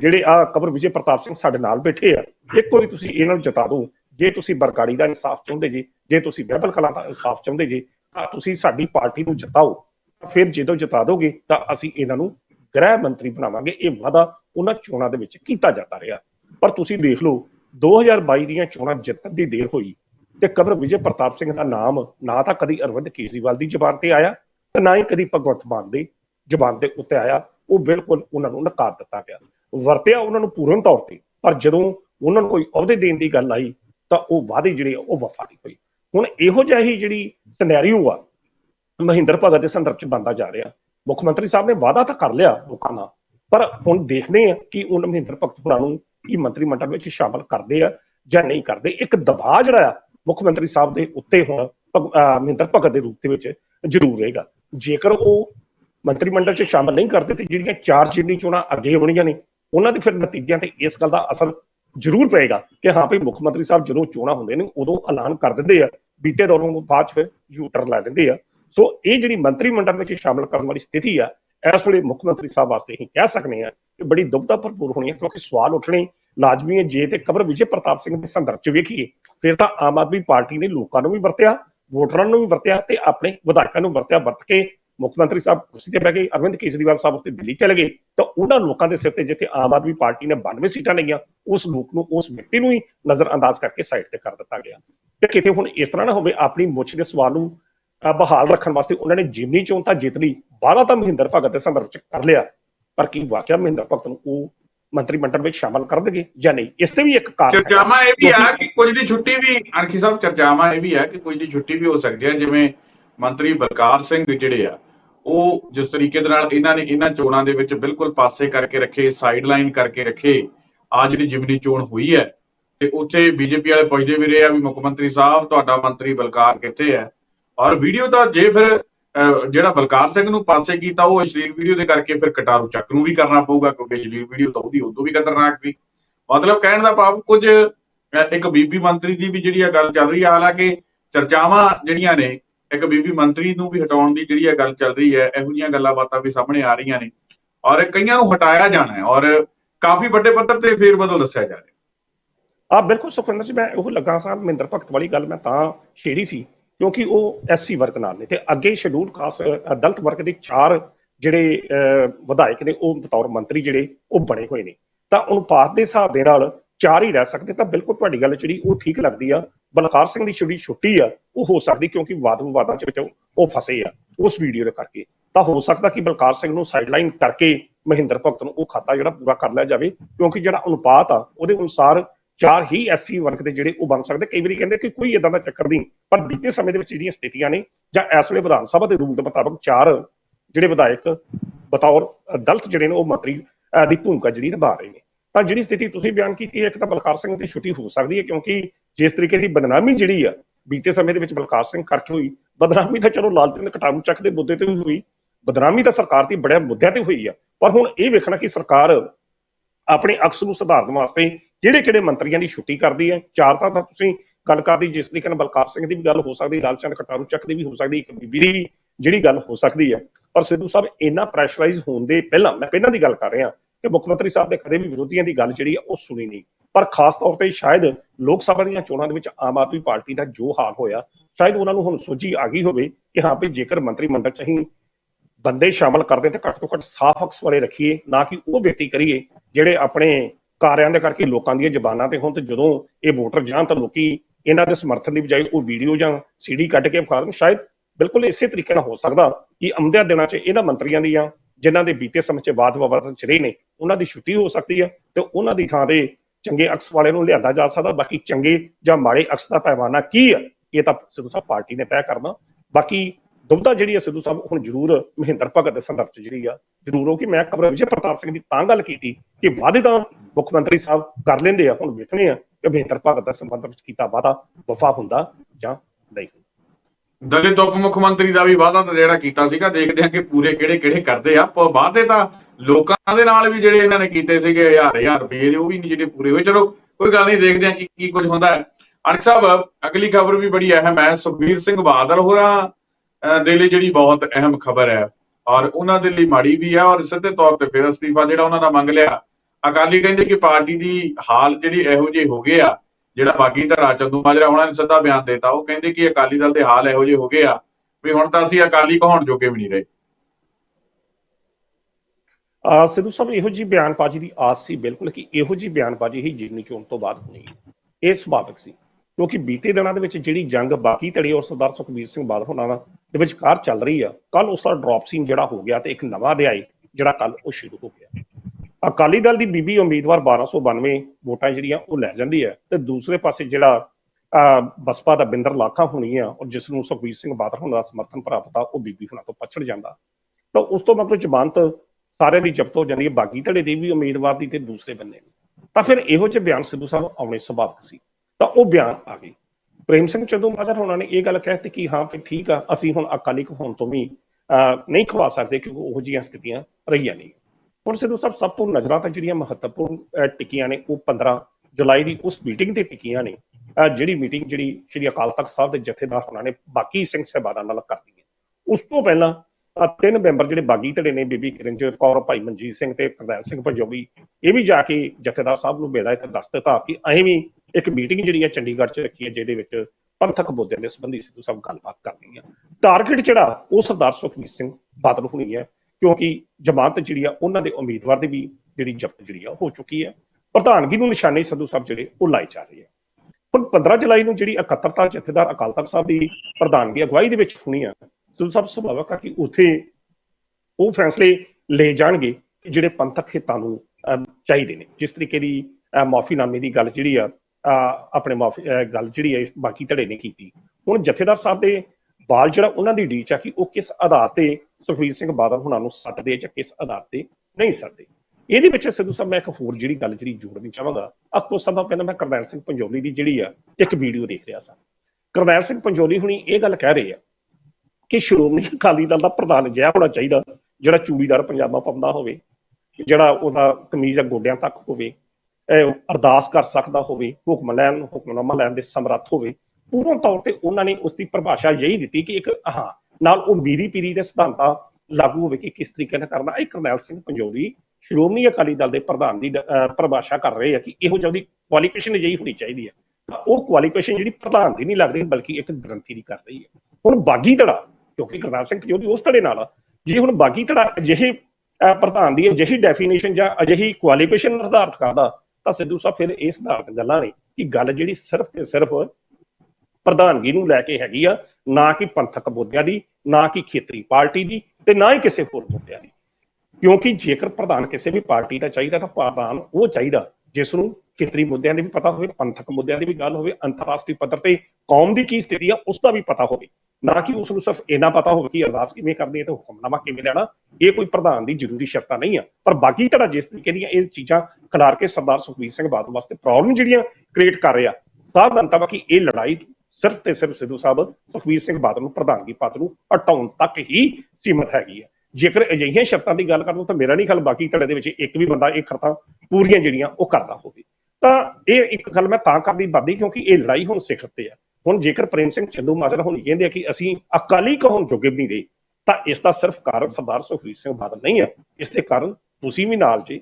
ਜਿਹੜੇ ਆ ਕਬਰ ਵਿਜੇ ਪ੍ਰਤਾਪ ਸਿੰਘ ਸਾਡੇ ਨਾਲ ਬੈਠੇ ਆ, ਇੱਕ ਵਾਰੀ ਤੁਸੀਂ ਇਹਨਾਂ ਨੂੰ ਜਤਾ ਦਿਓ। ਜੇ ਤੁਸੀਂ ਬਰਗਾੜੀ ਦਾ ਇਨਸਾਫ ਚਾਹੁੰਦੇ ਜੀ, ਜੇ ਤੁਸੀਂ ਬਹਿਬਲ ਕਲਾ ਦਾ ਇਨਸਾਫ ਚਾਹੁੰਦੇ ਜੀ, ਤਾਂ ਤੁਸੀਂ ਸਾਡੀ ਪਾਰਟੀ ਨੂੰ ਜਿਤਾਓ। ਫਿਰ ਜਦੋਂ ਜਿਤਾ ਦੋਗੇ, ਤਾਂ ਅਸੀਂ ਇਹਨਾਂ ਨੂੰ ਗ੍ਰਹਿ ਮੰਤਰੀ ਬਣਾਵਾਂਗੇ। ਇਹ ਵਾਅਦਾ ਉਹਨਾਂ ਚੋਣਾਂ ਦੇ ਵਿੱਚ ਕੀਤਾ ਜਾਂਦਾ ਰਿਹਾ। ਪਰ ਤੁਸੀਂ ਦੇਖ ਲਓ 2022 ਦੀਆਂ ਚੋਣਾਂ ਜਿੱਤਣ ਦੀ ਦੇਰ ਹੋਈ ਤੇ ਕਬਰ ਵਿਜੇ ਪ੍ਰਤਾਪ ਸਿੰਘ ਦਾ ਨਾਮ ਨਾ ਤਾਂ ਕਦੀ ਅਰਵਿੰਦ ਕੇਜਰੀਵਾਲ ਦੀ ਜ਼ੁਬਾਨ ਤੇ ਆਇਆ ਤੇ ਨਾ ਹੀ ਕਦੀ ਭਗਵੰਤ ਮਾਨ ਦੀ ਜ਼ੁਬਾਨ ਦੇ ਉੱਤੇ ਆਇਆ। ਉਹ ਬਿਲਕੁਲ ਉਹਨਾਂ ਨੂੰ ਨਕਾਰ ਦਿੱਤਾ ਗਿਆ। ਵਰਤਿਆ ਉਹਨਾਂ ਨੂੰ ਪੂਰਨ ਤੌਰ ਤੇ, ਪਰ ਜਦੋਂ ਉਹਨਾਂ ਨੂੰ ਕੋਈ ਅਹੁਦੇ ਦੇਣ ਦੀ ਗੱਲ ਆਈ, ਤਾਂ ਉਹ ਵਾਅਦੇ ਜਿਹੜੇ ਉਹ ਵਫਾ ਨਹੀਂ ਹੋਏ ਹੁਣ ਇਹੋ ਜਿਹਾ ਹੀ ਜਿਹੜੀ ਸਿਨੈਰੀਓ ਆ, ਮਹਿੰਦਰ ਭਗਤ ਦੇ ਸੰਦਰਭ ਚ ਬੰਦਾ ਜਾ ਰਿਹਾ। ਮੁੱਖ ਮੰਤਰੀ ਸਾਹਿਬ ਨੇ ਵਾਅਦਾ ਤਾਂ ਕਰ ਲਿਆ ਲੋਕਾਂ ਨਾਲ, ਪਰ ਹੁਣ ਦੇਖਦੇ ਆ ਕਿ ਉਹ ਮਹਿੰਦਰ ਭਗਤ ਹੁਣਾਂ ਨੂੰ ਕੀ ਮੰਤਰੀ ਮੰਡਲ ਵਿੱਚ ਸ਼ਾਮਲ ਕਰਦੇ ਆ ਜਾਂ ਨਹੀਂ ਕਰਦੇ। ਇੱਕ ਦਬਾਅ ਜਿਹੜਾ ਆ, ਮੁੱਖ ਮੰਤਰੀ ਸਾਹਿਬ ਦੇ ਉੱਤੇ ਹੁਣ ਭਗ- ਮਹਿੰਦਰ ਭਗਤ ਦੇ ਰੂਪ ਦੇ ਵਿੱਚ ਜ਼ਰੂਰ ਰਹੇਗਾ। ਜੇਕਰ ਉਹ ਮੰਤਰੀ ਮੰਡਲ 'ਚ ਸ਼ਾਮਲ ਨਹੀਂ ਕਰਦੇ ਤੇ ਜਿਹੜੀਆਂ ਚਾਰ ਜਿੰਨੀ ਚੋਣਾਂ ਅੱਗੇ ਹੋਣੀਆਂ ਨੇ, ਉਹਨਾਂ ਦੇ ਫਿਰ ਨਤੀਜਿਆਂ ਤੇ ਇਸ ਗੱਲ ਦਾ ਅਸਰ ਜ਼ਰੂਰ ਪਏਗਾ ਕਿ ਹਾਂ ਭਈ ਮੁੱਖ ਮੰਤਰੀ ਸਾਹਿਬ ਜਦੋਂ ਚੋਣਾਂ ਹੁੰਦੇ ਨੇ, ਉਦੋਂ ਐਲਾਨ ਕਰ ਦਿੰਦੇ ਆ, ਬੀਤੇ ਦੌਰਾਂ ਤੋਂ ਬਾਅਦ 'ਚ ਫਿਰ ਯੂ ਟਰਨ ਲੈ ਦਿੰਦੇ ਆ। ਸੋ ਇਹ ਜਿਹੜੀ ਮੰਤਰੀ ਮੰਡਲ ਵਿੱਚ ਸ਼ਾਮਲ ਕਰਨ ਵਾਲੀ ਸਥਿਤੀ ਆ, ਇਸ ਵੇਲੇ ਮੁੱਖ ਮੰਤਰੀ ਸਾਹਿਬ ਵਾਸਤੇ ਅਸੀਂ ਕਹਿ ਸਕਦੇ ਆ ਕਿ ਬੜੀ ਦੁਬਦਾ ਭਰਪੂਰ ਹੋਣੀ ਹੈ ਕਿਉਂਕਿ ਸਵਾਲ ਉੱਠਣੇ, ਲਾਜ਼ਮੀ ਹੈ ਜੇ ਤੇ ਕਬਰ ਵਿਜੇ ਪ੍ਰਤਾਪ ਸਿੰਘ ਦੇ ਸੰਦਰਭ 'ਚ ਵੇਖੀਏ, ਫਿਰ ਤਾਂ ਆਮ ਆਦਮੀ ਪਾਰਟੀ ਨੇ ਲੋਕਾਂ ਨੂੰ ਵੀ ਵਰਤਿਆ, ਵੋਟਰਾਂ ਨੂੰ ਵੀ ਵਰਤਿਆ ਤੇ ਆਪਣੇ ਵਿਧਾਇਕਾਂ ਨੂੰ ਵਰਤਿਆ, ਵਰਤ ਕੇ ਮੁੱਖ ਮੰਤਰੀ ਸਾਹਿਬ ਕੁਰਸੀ ਤੇ ਬਹਿ ਗਏ, ਅਰਵਿੰਦ ਕੇਜਰੀਵਾਲ ਸਾਹਿਬ ਉੱਤੇ ਦਿੱਲੀ ਚਲੇ ਗਏ, ਤਾਂ ਉਹਨਾਂ ਲੋਕਾਂ ਦੇ ਸਿਰ ਤੇ ਜਿੱਥੇ ਆਮ ਆਦਮੀ ਪਾਰਟੀ ਨੇ 92 ਸੀਟਾਂ ਲਈਆਂ, ਉਸ ਲੋਕ ਨੂੰ, ਉਸ ਵਿਅਕਤੀ ਨੂੰ ਹੀ ਨਜ਼ਰ ਅੰਦਾਜ਼ ਕਰਕੇ ਸਾਈਡ ਤੇ ਕਰ ਦਿੱਤਾ ਗਿਆ। ਤੇ ਕਿਤੇ ਹੁਣ ਇਸ ਤਰ੍ਹਾਂ ਨਾ ਹੋਵੇ, ਆਪਣੀ ਮੁੱਛ ਦੇ ਸਵਾਲ ਨੂੰ ਬਹਾਲ ਰੱਖਣ ਵਾਸਤੇ ਉਹਨਾਂ ਨੇ ਜਿਮਨੀ ਚੋਣ ਤਾਂ ਜਿੱਤ ਲਈ, ਵਾਅਦਾ ਤਾਂ ਮਹਿੰਦਰ ਭਗਤ ਦੇ ਸੰਦਰਭ ਚ ਕਰ ਲਿਆ, ਪਰ ਕੀ ਵਾਕਿਆ ਮਹਿੰਦਰ ਭਗਤ ਨੂੰ ਉਹ ਮੰਤਰੀ ਮੰਡਲ ਵਿੱਚ ਸ਼ਾਮਲ ਕਰ ਦੇਗੇ ਜਾਂ ਨਹੀਂ? ਇਸ ਤੇ ਵੀ ਇੱਕ ਕਾਰਨ ਚਰਚਾਵਾਂ ਇਹ ਵੀ ਆ ਕਿ ਕੁਝ ਦੀ ਛੁੱਟੀ ਵੀ ਅਰਖੀ ਸਾਹਿਬ, ਚਰਚਾਵਾਂ ਇਹ ਵੀ ਆ ਕਿ ਕੁਝ ਦੀ ਛੁੱਟੀ ਵੀ ਹੋ ਸਕਦੀ ਹੈ, ਜਿਵੇਂ ਮੰਤਰੀ ਬਲਕਾਰ ਸਿੰਘ ਜਿਹੜੇ ਆ ਉਹ ਜਿਸ ਤਰੀਕੇ ਦੇ ਨਾਲ ਇਹਨਾਂ ਨੇ ਇਹਨਾਂ ਚੋਣਾਂ ਦੇ ਵਿੱਚ ਬਿਲਕੁਲ ਪਾਸੇ ਕਰਕੇ ਰੱਖੇ ਸਾਈਡ ਲਾਈਨ ਕਰਕੇ ਰੱਖੇ ਆ ਜਿਹੜੀ ਜਿਮਨੀ ਚੋਣ ਹੋਈ ਹੈ ਤੇ ਉੱਥੇ ਬੀਜੇਪੀ ਵਾਲੇ ਪੁੱਛਦੇ ਵੀ ਰਹੇ ਆ ਵੀ ਮੁੱਖ ਮੰਤਰੀ ਸਾਹਿਬ ਤੁਹਾਡਾ ਮੰਤਰੀ ਬਲਕਾਰ ਕਿੱਥੇ ਹੈ? ਔਰ ਵੀਡੀਓ ਤਾਂ ਜੇ ਫਿਰ ਅਹ, ਜਿਹੜਾ ਬਲਕਾਰ ਸਿੰਘ ਨੂੰ ਪਾਸੇ ਕੀਤਾ ਉਹ ਅਸ਼ਲੀਲ ਵੀਡੀਓ ਦੇ ਕਰਕੇ ਫਿਰ ਕਟਾਰੂ ਚੱਕ ਨੂੰ ਵੀ ਕਰਨਾ ਪਊਗਾ ਕਿਉਂਕਿ ਅਸ਼ਲੀਲ ਵੀਡੀਓ ਤਾਂ ਉਹਦੀ ਉਦੋਂ ਵੀ ਖਤਰਨਾਕ ਸੀ। ਮਤਲਬ ਕਹਿਣ ਦਾ ਭਾਵ ਕੁਝ ਇੱਕ ਬੀਬੀ ਮੰਤਰੀ ਦੀ ਵੀ ਜਿਹੜੀ ਆ ਗੱਲ ਚੱਲ ਰਹੀ ਹੈ ਹਾਲਾਂਕਿ ਚਰਚਾਵਾਂ ਜਿਹੜੀਆਂ ਨੇ ਇੱਕ ਬੀਬੀ ਮੰਤਰੀ ਨੂੰ ਵੀ ਹਟਾਉਣ ਦੀ ਜਿਹੜੀ ਆ ਗੱਲ ਚੱਲ ਰਹੀ ਹੈ ਇਹੋ ਜਿਹੀਆਂ ਗੱਲਾਂ ਬਾਤਾਂ ਵੀ ਸਾਹਮਣੇ ਆ ਰਹੀਆਂ ਨੇ ਔਰ ਕਈਆਂ ਨੂੰ ਹਟਾਇਆ ਜਾਣਾ ਹੈ ਔਰ ਕਾਫੀ ਵੱਡੇ ਪੱਧਰ ਤੇ ਫੇਰ ਬਦਲ ਦੱਸਿਆ ਜਾ ਰਿਹਾ ਆ ਬਿਲਕੁਲ ਸੁਖਵਿੰਦਰ ਜੀ ਮੈਂ ਉਹ ਲੱਗਾ ਸਾਂ ਮਹਿੰਦਰ ਭਗਤ ਵਾਲੀ ਗੱਲ ਮੈਂ ਤਾਂ ਛੇੜੀ ਸੀ ਕਿਉਂਕਿ ਉਹ ਐਸਸੀ ਵਰਗ ਨਾਲ ਨੇ ਤੇ ਅੱਗੇ ਸ਼ਡਿਊਲ ਖਾਸ ਅਦਲਤ ਵਰਗ ਦੇ ਚਾਰ ਜਿਹੜੇ ਅ, ਵਿਧਾਇਕ ਨੇ ਉਹ ਬਤੌਰ ਮੰਤਰੀ ਜਿਹੜੇ ਉਹ ਬਣੇ ਹੋਏ ਨੇ। ਤਾਂ ਅਨੁਪਾਤ ਦੇ ਹਿਸਾਬ ਦੇ ਨਾਲ ਚਾਰ ਹੀ ਰਹਿ ਸਕਦੇ ਤਾਂ ਬਿਲਕੁਲ ਤੁਹਾਡੀ ਗੱਲ ਜਿਹੜੀ ਉਹ ਠੀਕ ਲੱਗਦੀ ਆ। ਬਲਕਾਰ ਸਿੰਘ ਦੀ ਛੁੱਟੀ ਛੁੱਟੀ ਆ ਉਹ ਹੋ ਸਕਦੀ ਕਿਉਂਕਿ ਵਾਦ ਵਿਵਾਦਾਂ ਚ ਵਿੱਚ ਉਹ ਫਸੇ ਆ ਉਸ ਵੀਡੀਓ ਦੇ ਕਰਕੇ। ਤਾਂ ਹੋ ਸਕਦਾ ਕਿ ਬਲਕਾਰ ਸਿੰਘ ਨੂੰ ਸਾਈਡਲਾਈਨ ਕਰਕੇ ਮਹਿੰਦਰ ਭਗਤ ਨੂੰ ਉਹ ਖਾਤਾ ਜਿਹੜਾ ਪੂਰਾ ਕਰ ਲਿਆ ਜਾਵੇ ਕਿਉਂਕਿ ਜਿਹੜਾ ਅਨੁਪਾਤ ਆ ਉਹਦੇ ਅਨੁਸਾਰ ਚਾਰ ਹੀ ਐਸਸੀ ਵਰਗ ਦੇ ਜਿਹੜੇ ਉਹ ਬਣ ਸਕਦੇ। ਕਈ ਵਾਰੀ ਕਹਿੰਦੇ ਕਿ ਕੋਈ ਇਦਾਂ ਦਾ ਚੱਕਰ ਨਹੀਂ ਪਰ ਬੀਤੇ ਸਮੇਂ ਦੇ ਵਿੱਚ ਜਿਹੜੀਆਂ ਸਥਿਤੀਆਂ ਨੇ ਜਾਂ ਇਸ ਵੇਲੇ ਵਿਧਾਨ ਸਭਾ ਦੇ ਰੂਲ ਦੇ ਮੁਤਾਬਕ ਚਾਰ ਜਿਹੜੇ ਵਿਧਾਇਕ ਬਤੌਰ ਦਲਤ ਜਿਹੜੇ ਨੇ ਉਹ ਮੰਤਰੀ ਅ, ਦੀ ਭੂਮਿਕਾ ਜਿਹੜੀ ਨਿਭਾ ਰਹੇ ਨੇ। ਤਾਂ ਜਿਹੜੀ ਸਥਿਤੀ ਤੁਸੀਂ ਬਿਆਨ ਕੀਤੀ ਹੈ ਇੱਕ ਤਾਂ ਬਲਕਾਰ ਸਿੰਘ ਦੀ ਛੁੱਟੀ ਹੋ ਸਕਦੀ ਹੈ ਕਿਉਂਕਿ ਜਿਸ ਤਰੀਕੇ ਦੀ ਬਦਨਾਮੀ ਜਿਹੜੀ ਆ, ਬੀਤੇ ਸਮੇਂ ਦੇ ਵਿੱਚ ਬਲਕਾਰ ਸਿੰਘ ਕਰਕੇ ਹੋਈ, ਬਦਨਾਮੀ ਤਾਂ ਚਲੋ ਲਾਲ ਸਿੰਘ ਕਟਾਰੂ ਚੱਕ ਦੇ ਮੁੱਦੇ ਤੇ ਵੀ ਹੋਈ, ਬਦਨਾਮੀ ਤਾਂ ਸਰਕਾਰ ਦੀ ਬੜਿਆ ਮੁੱਦਿਆਂ ਤੇ ਹੋਈ ਆ, ਪਰ ਹੁਣ ਇਹ ਵੇਖਣਾ ਕਿ ਸਰਕਾਰ ਆਪਣੇ ਅਕਸ ਨੂੰ ਸੁਧਾਰਨ ਵਾਸਤੇ ਕਿਹੜੇ ਕਿਹੜੇ ਮੰਤਰੀਆਂ ਦੀ ਛੁੱਟੀ ਕਰਦੀ ਹੈ, ਚਾਰ ਤਾਂ ਤੁਸੀਂ ਗੱਲ ਕਰਦੀ, ਜਿਸ ਤਰੀਕੇ ਨਾਲ ਬਲਕਾਰ ਸਿੰਘ ਦੀ ਵੀ ਗੱਲ ਹੋ ਸਕਦੀ ਲਾਲਚੰਦ ਕਟਾਰੂ ਚੱਕ ਦੀ ਵੀ ਹੋ ਸਕਦੀ, ਇੱਕ ਬੀਬੀ ਦੀ ਵੀ ਜਿਹੜੀ ਗੱਲ ਹੋ ਸਕਦੀ ਹੈ, ਪਰ ਸਿੱਧੂ ਸਾਹਿਬ ਇੰਨਾ ਪ੍ਰੈਸ਼ਰਾਈਜ਼ ਹੋਣ ਦੇ ਪਹਿਲਾਂ, ਮੈਂ ਪਹਿਲਾਂ ਦੀ ਗੱਲ ਕਰ ਰਿਹਾ ਕਿ ਮੁੱਖ ਮੰਤਰੀ ਸਾਹਿਬ ਨੇ ਕਦੇ ਵੀ ਵਿਰੋਧੀਆਂ ਦੀ ਗੱਲ ਜਿਹੜੀ ਆ, ਉਹ ਸੁਣੀ ਨਹੀਂ। ਪਰ ਖਾਸ ਤੌਰ ਤੇ ਸ਼ਾਇਦ ਲੋਕ ਸਭਾ ਦੀਆਂ ਚੋਣਾਂ ਦੇ ਵਿੱਚ ਆਮ ਆਦਮੀ ਪਾਰਟੀ ਦਾ ਜੋ ਹਾਲ ਹੋਇਆ, ਸ਼ਾਇਦ ਉਹਨਾਂ ਨੂੰ ਹੁਣ ਸੋਝੀ ਆ ਗਈ ਹੋਵੇ ਕਿ ਹਾਂ ਵੀ ਜੇਕਰ ਮੰਤਰੀ ਮੰਡਲ ਚ ਅਸੀਂ ਬੰਦੇ ਸ਼ਾਮਲ ਕਰਦੇ ਤਾਂ ਘੱਟ ਤੋਂ ਘੱਟ ਸਾਫ਼ ਅਕਸ ਵਾਲੇ ਰੱਖੀਏ, ਨਾ ਕਿ ਉਹ ਵਿਅਕਤੀ ਕਰੀਏ ਜਿਹੜੇ ਆਪਣੇ ਕਾਰਿਆਂ ਦੇ ਕਰਕੇ ਲੋਕਾਂ ਦੀਆਂ ਜ਼ਬਾਨਾਂ ਤੇ ਹੋਣ ਤੇ ਜਦੋਂ ਇਹ ਵੋਟਰ ਜਾਣ ਤਾਂ ਲੋਕੀ ਇਹਨਾਂ ਦੇ ਸਮਰਥਨ ਦੀ ਬਜਾਏ ਉਹ ਵੀਡੀਓ ਜਾਂ ਸੀਡੀ ਕੱਢ ਕੇ ਵਿਖਾ ਦੇਣ। ਸ਼ਾਇਦ ਬਿਲਕੁਲ ਇਸੇ ਤਰੀਕੇ ਨਾਲ ਹੋ ਸਕਦਾ ਕਿ ਆਉਂਦਿਆਂ ਦਿਨਾਂ 'ਚ ਇਹਨਾਂ ਮੰਤਰੀਆਂ ਦੀਆਂ, ਜਿਨ੍ਹਾਂ ਦੇ ਬੀਤੇ ਸਮੇਂ 'ਚ ਵਾਦ ਵਿਵਾਦ ਚ ਰਹੇ ਨੇ, ਉਹਨਾਂ ਦੀ ਛੁੱਟੀ ਹੋ ਸਕਦੀ ਹੈ ਤੇ ਉਹਨਾਂ ਦੀ ਥਾਂ ਤੇ ਚੰਗੇ ਅਕਸ ਵਾਲੇ ਨੂੰ ਲਿਆਂਦਾ ਜਾ ਸਕਦਾ, ਬਾਕੀ ਚੰਗੇ ਜਾਂ ਮਾੜੇ ਅਕਸ ਦਾ ਪੈਮਾਨਾ ਕੀ ਹੈ ਇਹ ਤਾਂ ਸਿੱਧੂ ਸਾਹਿਬ ਪਾਰਟੀ ਨੇ ਤੈਅ ਕਰਨਾ। ਬਾਕੀ ਦੁਬਦਾ ਜਿਹੜੀ ਹੈ ਸਿੱਧੂ ਸਾਹਿਬ, ਹੁਣ ਜ਼ਰੂਰ ਮਹਿੰਦਰ ਭਗਤ ਦੇ ਸੰਦਰਭ ਚ ਜਿਹੜੀ ਆ, ਜ਼ਰੂਰ ਹੋ ਕਿ ਮੈਂ ਖਬਰ ਵਿਜੇ ਪ੍ਰਤਾਪ ਸਿੰਘ ਦੀ ਤਾਂ ਗੱਲ ਕੀਤੀ ਕਿ ਵਾਅਦੇ ਤਾਂ ਮੁੱਖ ਮੰਤਰੀ ਸਾਹਿਬ ਕਰ ਲੈਂਦੇ ਆ, ਹੁਣ ਵੇਖਣੇ ਆ ਕਿ ਮਹਿੰਦਰ ਭਗਤ ਦਾ ਸੰਬੰਧ ਵਿੱਚ ਕੀਤਾ ਵਾਅਦਾ, ਵਫਾ ਹੁੰਦਾ ਜਾਂ ਨਹੀਂ। ਦਲਿਤ ਉਪ ਮੁੱਖ ਮੰਤਰੀ ਦਾ ਵੀ ਵਾਅਦਾ ਤਾਂ ਜਿਹੜਾ ਕੀਤਾ ਸੀਗਾ, ਦੇਖਦੇ ਹਾਂ ਕਿ ਪੂਰੇ ਕਿਹੜੇ ਕਿਹੜੇ ਕਰਦੇ ਆ ਪਰ ਵਾਅਦੇ ਤਾਂ ਲੋਕਾਂ ਦੇ ਨਾਲ ਵੀ ਜਿਹੜੇ ਇਹਨਾਂ ਨੇ ਕੀਤੇ ਸੀਗੇ ਹਜ਼ਾਰ ਹਜ਼ਾਰ ਰੁਪਏ ਦੇ, ਉਹ ਵੀ ਨਹੀਂ ਜਿਹੜੇ ਪੂਰੇ ਹੋਏ। ਚਲੋ, ਕੋਈ ਗੱਲ ਨਹੀਂ, ਦੇਖਦੇ ਹਾਂ ਕਿ ਕੀ ਕੁਝ ਹੁੰਦਾ ਹੈ। ਅਨਕ ਸਾਹਿਬ, ਅਗਲੀ ਖਬਰ ਵੀ ਬੜੀ ਅਹਿਮ ਹੈ। ਸੁਖਬੀਰ ਸਿੰਘ ਬਾਦਲ ਹੋਰਾਂ ਦੇ ਲਈ ਜਿਹੜੀ ਬਹੁਤ ਅਹਿਮ ਖਬਰ ਹੈ। ਔਰ ਉਹਨਾਂ ਦੇ ਲਈ ਮਾੜੀ ਵੀ ਹੈ ਔਰ ਸਿੱਧੇ ਤੌਰ ਤੇ ਫਿਰ ਅਸਤੀਫਾ ਜਿਹੜਾ ਉਹਨਾਂ ਦਾ ਮੰਗ ਲਿਆ। ਅਕਾਲੀ ਕਹਿੰਦੇ ਕਿ ਪਾਰਟੀ ਦੀ ਹਾਲ ਜਿਹੜੀ ਇਹੋ ਜਿਹੇ ਹੋ ਗਏ ਆ, ਜਿਹੜਾ ਬਾਗੀ ਧੜਾ ਚੰਦੂ ਮਾਜਰਾ, ਉਹਨਾਂ ਨੇ ਸਿੱਧਾ ਬਿਆਨ ਦਿੱਤਾ। ਉਹ ਕਹਿੰਦੇ ਕਿ ਅਕਾਲੀ ਦਲ ਦੇ ਹਾਲ ਇਹੋ ਜਿਹੇ ਹੋ ਗਏ ਆ ਵੀ ਹੁਣ ਤਾਂ ਅਸੀਂ ਅਕਾਲੀ ਕਹਾਉਣ ਜੋਗੇ ਵੀ ਨਹੀਂ ਰਹੇ। ਸਿੱਧੂ ਸਾਹਿਬ ਇਹੋ ਜੀ ਬਿਆਨਬਾਜ਼ੀ ਦੀ ਆਸ ਸੀ ਬਿਲਕੁਲ ਕਿ ਇਹੋ ਜੀ ਬਿਆਨਬਾਜ਼ੀ ਹੀ ਜਿਮਨੀ ਚੋਣ ਤੋਂ ਬਾਅਦ ਹੋਣੀ ਇਹ ਸੁਭਾਵਿਕ ਸੀ ਕਿਉਂਕਿ ਬੀਤੇ ਦਿਨਾਂ ਦੇ ਵਿੱਚ ਜਿਹੜੀ ਜੰਗ ਬਾਕੀ ਧੜੇ ਔਰ ਸਰਦਾਰ ਸੁਖਬੀਰ ਸਿੰਘ ਬਾਦਲ ਹੋਣਾ ਦਾ ਦੇ ਵਿਚਕਾਰ ਚੱਲ ਰਹੀ ਆ ਕੱਲ ਉਸ ਦਾ ਡ੍ਰੌਪ ਸੀਨ ਜਿਹੜਾ ਹੋ ਗਿਆ ਤੇ ਇੱਕ ਨਵਾਂ ਅਧਿਆਇ ਜਿਹੜਾ ਕੱਲ ਉਹ ਸ਼ੁਰੂ ਹੋ ਗਿਆ। ਅਕਾਲੀ ਦਲ ਦੀ ਬੀਬੀ ਉਮੀਦਵਾਰ 1292 ਵੋਟਾਂ ਜਿਹੜੀਆਂ ਉਹ ਲੈ ਜਾਂਦੀ ਹੈ ਤੇ ਦੂਸਰੇ ਪਾਸੇ ਜਿਹੜਾ ਅਹ, ਬਸਪਾ ਦਾ ਬਿੰਦਰ ਲਾਖਾ ਹੋਣੀ ਆ ਔਰ ਜਿਸ ਨੂੰ ਸੁਖਬੀਰ ਸਿੰਘ ਬਾਦਲ ਹੋਣਾ ਦਾ ਸਮਰਥਨ ਪ੍ਰਾਪਤ ਆ ਉਹ ਬੀਬੀ ਹੋਣਾ ਤੋਂ ਪਛੜ ਜਾਂਦਾ। ਤਾਂ ਉਸ ਤੋਂ ਮਤਲਬ ਜ਼ਮਾਨਤ ਸਾਰਿਆਂ ਦੀ ਜ਼ਬਤ ਹੋ ਜਾਂਦੀ ਹੈ। ਬਾਗੀ ਧੜੇ ਦੀ ਵੀ ਉਮੀਦਵਾਰ ਦੀ ਤੇ ਦੂਸਰੇ ਬੰਨੇ ਵੀ ਤਾਂ ਫਿਰ ਇਹੋ ਜਿਹੇ ਬਿਆਨ ਸਿੱਧੂ ਸਾਹਿਬ ਆਉਣੇ ਸੁਭਾਵਿਕ ਸੀ। ਤਾਂ ਉਹ ਬਿਆਨ ਆ ਗਏ। ਪ੍ਰੇਮ ਸਿੰਘ ਚੰਦੂ ਮਾਜਰ ਹੋਣਾ ਨੇ ਇਹ ਗੱਲ ਕਹਿਤੀ ਕਿ ਹਾਂ ਫਿਰ ਠੀਕ ਆ ਅਸੀਂ ਹੁਣ ਅਕਾਲੀ ਹੋਣ ਤੋਂ ਵੀ ਅਹ, ਨਹੀਂ ਖਵਾ ਸਕਦੇ ਕਿਉਂਕਿ ਉਹੋ ਜਿਹੀਆਂ ਸਥਿਤੀਆਂ ਰਹੀਆਂ ਨਹੀਂ। ਹੁਣ ਸਿੱਧੂ ਸਾਹਿਬ ਸਭ ਤੋਂ ਨਜ਼ਰਾਂ ਤਾਂ ਜਿਹੜੀਆਂ ਮਹੱਤਵਪੂਰਨ ਅਹ, ਟਿਕੀਆਂ ਨੇ ਉਹ 15 ਜੁਲਾਈ ਦੀ ਉਸ ਮੀਟਿੰਗ ਤੇ ਟਿਕੀਆਂ ਨੇ। ਜਿਹੜੀ ਮੀਟਿੰਗ ਜਿਹੜੀ ਸ਼੍ਰੀ ਅਕਾਲ ਤਖਤ ਸਾਹਿਬ ਦੇ ਜਥੇਦਾਰ ਹੋਣਾ ਨੇ ਬਾਕੀ ਸਿੰਘ ਸਾਹਿਬਾਨਾਂ ਨਾਲ ਕਰਨੀ ਹੈ। ਉਸ ਤੋਂ ਪਹਿਲਾਂ ਆਹ ਤਿੰਨ ਮੈਂਬਰ ਜਿਹੜੇ ਬਾਗੀ ਧੜੇ ਨੇ, ਬੀਬੀ ਕਿਰਨਜੋਤ ਕੌਰ, ਭਾਈ ਮਨਜੀਤ ਸਿੰਘ ਤੇ ਕਰਨੈਲ ਸਿੰਘ ਪੰਜੋਬੀ ਇਹ ਵੀ ਜਾ ਕੇ ਜਥੇਦਾਰ ਸਾਹਿਬ ਨੂੰ ਮਿਲਿਆ ਤੇ ਦੱਸ ਦਿੱਤਾ ਕਿ ਅਸੀਂ ਵੀ ਇੱਕ ਮੀਟਿੰਗ ਜਿਹੜੀ ਹੈ ਚੰਡੀਗੜ੍ਹ 'ਚ ਰੱਖੀ ਹੈ, ਜਿਹਦੇ ਵਿੱਚ ਪੰਥਕ ਮੁੱਦਿਆਂ ਦੇ ਸੰਬੰਧੀ ਸਿੱਧੂ ਸਾਹਿਬ ਗੱਲਬਾਤ ਕਰਨੀ ਹੈ ਟਾਰਗੇਟ ਜਿਹੜਾ ਉਹ ਸਰਦਾਰ ਸੁਖਬੀਰ ਸਿੰਘ ਬਾਦਲ ਹੋਣੀ ਹੈ ਕਿਉਂਕਿ ਜਮਾਨਤ ਜਿਹੜੀ ਆ, ਉਹਨਾਂ ਦੇ ਉਮੀਦਵਾਰ ਦੀ ਵੀ ਜਿਹੜੀ ਜ਼ਬਤ ਜਿਹੜੀ ਆ, ਉਹ ਹੋ ਚੁੱਕੀ ਹੈ ਪ੍ਰਧਾਨਗੀ ਨੂੰ ਨਿਸ਼ਾਨੇ ਸਿੱਧੂ ਸਾਹਿਬ ਜਿਹੜੇ, ਉਹ ਲਾਏ ਜਾ ਰਹੇ ਆ। ਹੁਣ 15 ਜੁਲਾਈ ਨੂੰ ਜਿਹੜੀ ਇਕੱਤਰਤਾ ਜਥੇਦਾਰ ਅਕਾਲ ਤਖਤ ਸਾਹਿਬ ਦੀ ਪ੍ਰਧਾਨਗੀ ਅਗਵਾਈ ਦੇ ਵਿੱਚ ਹੋਣੀ ਆ ਸਿੱਧੂ ਸਾਹਿਬ ਸੁਭਾਵਕ ਆ ਕਿ ਉੱਥੇ ਉਹ ਫੈਸਲੇ ਲੈ ਜਾਣਗੇ ਜਿਹੜੇ ਪੰਥਕ ਹਿੱਤਾਂ ਨੂੰ ਅਹ, ਚਾਹੀਦੇ ਨੇ। ਜਿਸ ਤਰੀਕੇ ਦੀ ਅਹ, ਮਾਫੀਨਾਮੇ ਦੀ ਗੱਲ ਜਿਹੜੀ ਆ ਆਪਣੇ ਮਾਫੀ ਗੱਲ ਜਿਹੜੀ ਆ ਇਸ ਬਾਕੀ ਧੜੇ ਨੇ ਕੀਤੀ। ਹੁਣ ਜਥੇਦਾਰ ਸਾਹਿਬ ਦੇ ਬਾਲ ਜਿਹੜਾ ਉਹਨਾਂ ਦੀ ਡੀਚ ਆ ਕਿ ਉਹ ਕਿਸ ਆਧਾਰ ਤੇ ਸੁਖਬੀਰ ਸਿੰਘ ਬਾਦਲ ਹੁਣਾਂ ਨੂੰ ਸੱਦਦੇ ਜਾਂ ਕਿਸ ਆਧਾਰ ਤੇ ਨਹੀਂ ਸੱਦਦੇ। ਇਹਦੇ ਵਿੱਚ ਸਿੱਧੂ ਸਾਹਿਬ ਮੈਂ ਇੱਕ ਹੋਰ ਜਿਹੜੀ ਗੱਲ ਜਿਹੜੀ ਜੋੜਨੀ ਚਾਹਾਂਗਾ ਅੱਜ ਤੋਂ ਸਮਾਂ ਪਹਿਲਾਂ ਮੈਂ ਕਰਨੈਲ ਸਿੰਘ ਪੰਜੋਲੀ ਦੀ ਜਿਹੜੀ ਆ ਇੱਕ ਵੀਡੀਓ ਦੇਖ ਰਿਹਾ ਸਾਂ। ਕਰਨੈਲ ਸਿੰਘ ਪੰਜੋਲੀ ਹੁਣੀ ਇਹ ਗੱਲ ਕਹਿ ਰਹੇ ਆ ਕਿ ਸ਼੍ਰੋਮਣੀ ਅਕਾਲੀ ਦਲ ਦਾ ਪ੍ਰਧਾਨ ਜਿਹਾ ਹੋਣਾ ਚਾਹੀਦਾ, ਜਿਹੜਾ ਚੂੜੀਦਾਰ ਪੰਜਾਬਾ ਪਾਉਂਦਾ ਹੋਵੇ, ਜਿਹੜਾ ਉਹਦਾ ਕਮੀਜ਼ ਗੋਡਿਆਂ ਤੱਕ ਹੋਵੇ ਅਰਦਾਸ ਕਰ ਸਕਦਾ ਹੋਵੇ, ਹੁਕਮ ਲੈਣ, ਹੁਕਮਨਾਮਾ ਲੈਣ ਦੇ ਸਮਰੱਥ ਹੋਵੇ, ਪੂਰਨ ਤੌਰ ਤੇ ਉਹਨਾਂ ਨੇ ਉਸ ਦੀ ਪਰਿਭਾਸ਼ਾ ਯਹੀ ਦਿੱਤੀ ਕਿ ਇੱਕ, ਹਾਂ, ਨਾਲ ਉਹ ਮੀਰੀ ਪੀਰੀ ਦੇ ਸਿਧਾਂਤਾਂ ਲਾਗੂ ਹੋਵੇ ਕਿ ਕਿਸ ਤਰੀਕੇ ਨਾਲ ਕਰਨਾ। ਇਹ ਕਰਨੈਲ ਸਿੰਘ ਪੰਜੋਰੀ ਸ਼੍ਰੋਮਣੀ ਅਕਾਲੀ ਦਲ ਦੇ ਪ੍ਰਧਾਨ ਦੀ ਪਰਿਭਾਸ਼ਾ ਕਰ ਰਹੇ ਆ ਕਿ ਇਹੋ ਜਿਹੀ ਕੁਆਲੀਫਿਕੇਸ਼ਨ ਜਿਹੀ ਹੋਣੀ ਚਾਹੀਦੀ ਹੈ ਤਾਂ ਉਹ ਕੁਆਲੀਫਿਕੇਸ਼ਨ ਜਿਹੜੀ ਪ੍ਰਧਾਨ ਦੀ ਨਹੀਂ ਲੱਗਦੀ, ਬਲਕਿ ਇੱਕ ਗ੍ਰੰਥੀ ਦੀ ਕਰ ਰਹੀ ਹੈ ਹੁਣ ਬਾਗੀ ਧੜਾ ਕਿਉਂਕਿ ਕਰਨੈਲ ਸਿੰਘ ਪੰਜੋਰੀ ਉਸ ਧੜੇ ਨਾਲ ਆ। ਜੇ ਹੁਣ ਬਾਗੀ ਧੜਾ ਅਜਿਹੇ ਪ੍ਰਧਾਨ ਦੀ ਅਜਿਹੀ ਡੈਫੀਨੇਸ਼ਨ ਜਾਂ ਅਜਿਹੀ ਕੁਆਲੀਫਿਕੇਸ਼ਨ ਨਿਰਧਾਰਤ ਕਰਦਾ, ਤਾਂ ਸਿੱਧੂ ਸਾਹਿਬ ਫਿਰ ਇਸ ਸਿਧਾਂਤ ਗੱਲਾਂ ਨੇ ਕਿ ਗੱਲ ਜਿਹੜੀ ਸਿਰਫ ਤੇ ਸਿਰਫ ਪ੍ਰਧਾਨਗੀ ਨੂੰ ਲੈ ਕੇ ਹੈਗੀ ਆ, ਨਾ ਕਿ ਪੰਥਕ ਮੁੱਦਿਆਂ ਦੀ, ਨਾ ਕਿ ਖੇਤਰੀ ਪਾਰਟੀ ਦੀ ਤੇ ਨਾ ਹੀ ਕਿਸੇ ਹੋਰ ਮੁੱਦਿਆਂ ਦੀ। ਕਿਉਂਕਿ ਜੇਕਰ ਪ੍ਰਧਾਨ ਕਿਸੇ ਵੀ ਪਾਰਟੀ ਦਾ ਚਾਹੀਦਾ ਤਾਂ ਪ੍ਰਧਾਨ ਉਹ ਚਾਹੀਦਾ ਜਿਸ ਨੂੰ ਖੇਤਰੀ ਮੁੱਦਿਆਂ ਦੀ ਵੀ ਪਤਾ ਹੋਵੇ, ਪੰਥਕ ਮੁੱਦਿਆਂ ਦੀ ਵੀ ਗੱਲ ਹੋਵੇ, ਅੰਤਰਰਾਸ਼ਟਰੀ ਪੱਧਰ ਤੇ ਕੌਮ ਦੀ ਕੀ ਸਥਿਤੀ ਆ, ਉਸ ਦਾ ਵੀ ਪਤਾ ਹੋਵੇ। ਨਾ ਕਿ ਉਸ ਨੂੰ ਸਿਰਫ ਇੰਨਾ ਪਤਾ ਹੋਵੇ ਕਿ ਅਰਦਾਸ ਕਿਵੇਂ ਕਰਨੀ ਹੈ ਤੇ ਹੁਕਮਨਾਮਾ ਕਿਵੇਂ ਲੈਣਾ, ਇਹ ਕੋਈ ਪ੍ਰਧਾਨ ਦੀ ਜ਼ਰੂਰੀ ਸ਼ਰਤਾਂ ਨਹੀਂ ਆ। ਪਰ ਬਾਕੀ ਤਰ੍ਹਾਂ ਜਿਸ ਤਰੀਕੇ ਦੀਆਂ ਇਹ ਚੀਜ਼ਾਂ ਖਿਲਾਰ ਕੇ ਸਰਦਾਰ ਸੁਖਬੀਰ ਸਿੰਘ ਬਾਦਲ ਵਾਸਤੇ ਪ੍ਰੋਬਲਮ ਜਿਹੜੀਆਂ ਕ੍ਰੀਏਟ ਕਰ ਰਿਹਾ ਸਭ ਬਣਤਾ ਵਾ ਕਿ ਇਹ ਲੜਾਈ ਸਿਰਫ ਤੇ ਸਿਰਫ ਸਿੱਧੂ ਸਾਹਿਬ ਸੁਖਬੀਰ ਸਿੰਘ ਬਾਦਲ ਨੂੰ ਪ੍ਰਧਾਨਗੀ ਪਦ ਨੂੰ ਹਟਾਉਣ ਤੱਕ ਹੀ ਸੀਮਤ ਹੈਗੀ ਹੈ ਜੇਕਰ ਅਜਿਹੀਆਂ ਸ਼ਰਤਾਂ ਦੀ ਗੱਲ ਕਰੋ ਤਾਂ ਮੇਰਾ ਨਹੀਂ ਖਿਆਲ ਬਾਕੀ ਧੜੇ ਦੇ ਵਿੱਚ ਇੱਕ ਵੀ ਬੰਦਾ ਇਹ ਖਰਤਾਂ ਪੂਰੀਆਂ ਜਿਹੜੀਆਂ ਉਹ ਕਰਦਾ ਹੋਵੇ। ਤਾਂ ਇਹ ਇੱਕ ਗੱਲ ਮੈਂ ਤਾਂ ਕਰਦੀ ਵੱਧਦੀ ਕਿਉਂਕਿ ਇਹ ਲੜਾਈ ਹੁਣ ਸਿੱਖ ਤੇ ਆ। ਹੁਣ ਜੇਕਰ ਪ੍ਰੇਮ ਸਿੰਘ ਚੰਦੂ ਮਾਜਰਾ ਹੁਣ ਕਹਿੰਦੇ ਆ ਕਿ ਅਸੀਂ ਅਕਾਲੀ ਕਹੋਂ ਜੋਗੇ ਵੀ ਨਹੀਂ ਰਹੇ, ਤਾਂ ਇਸ ਦਾ ਸਿਰਫ ਕਾਰਨ ਸਰਦਾਰ ਸੁਖਬੀਰ ਸਿੰਘ ਬਾਦਲ ਨਹੀਂ ਹੈ ਇਸ ਦੇ ਕਾਰਨ ਤੁਸੀਂ ਵੀ ਨਾਲ ਜੀ।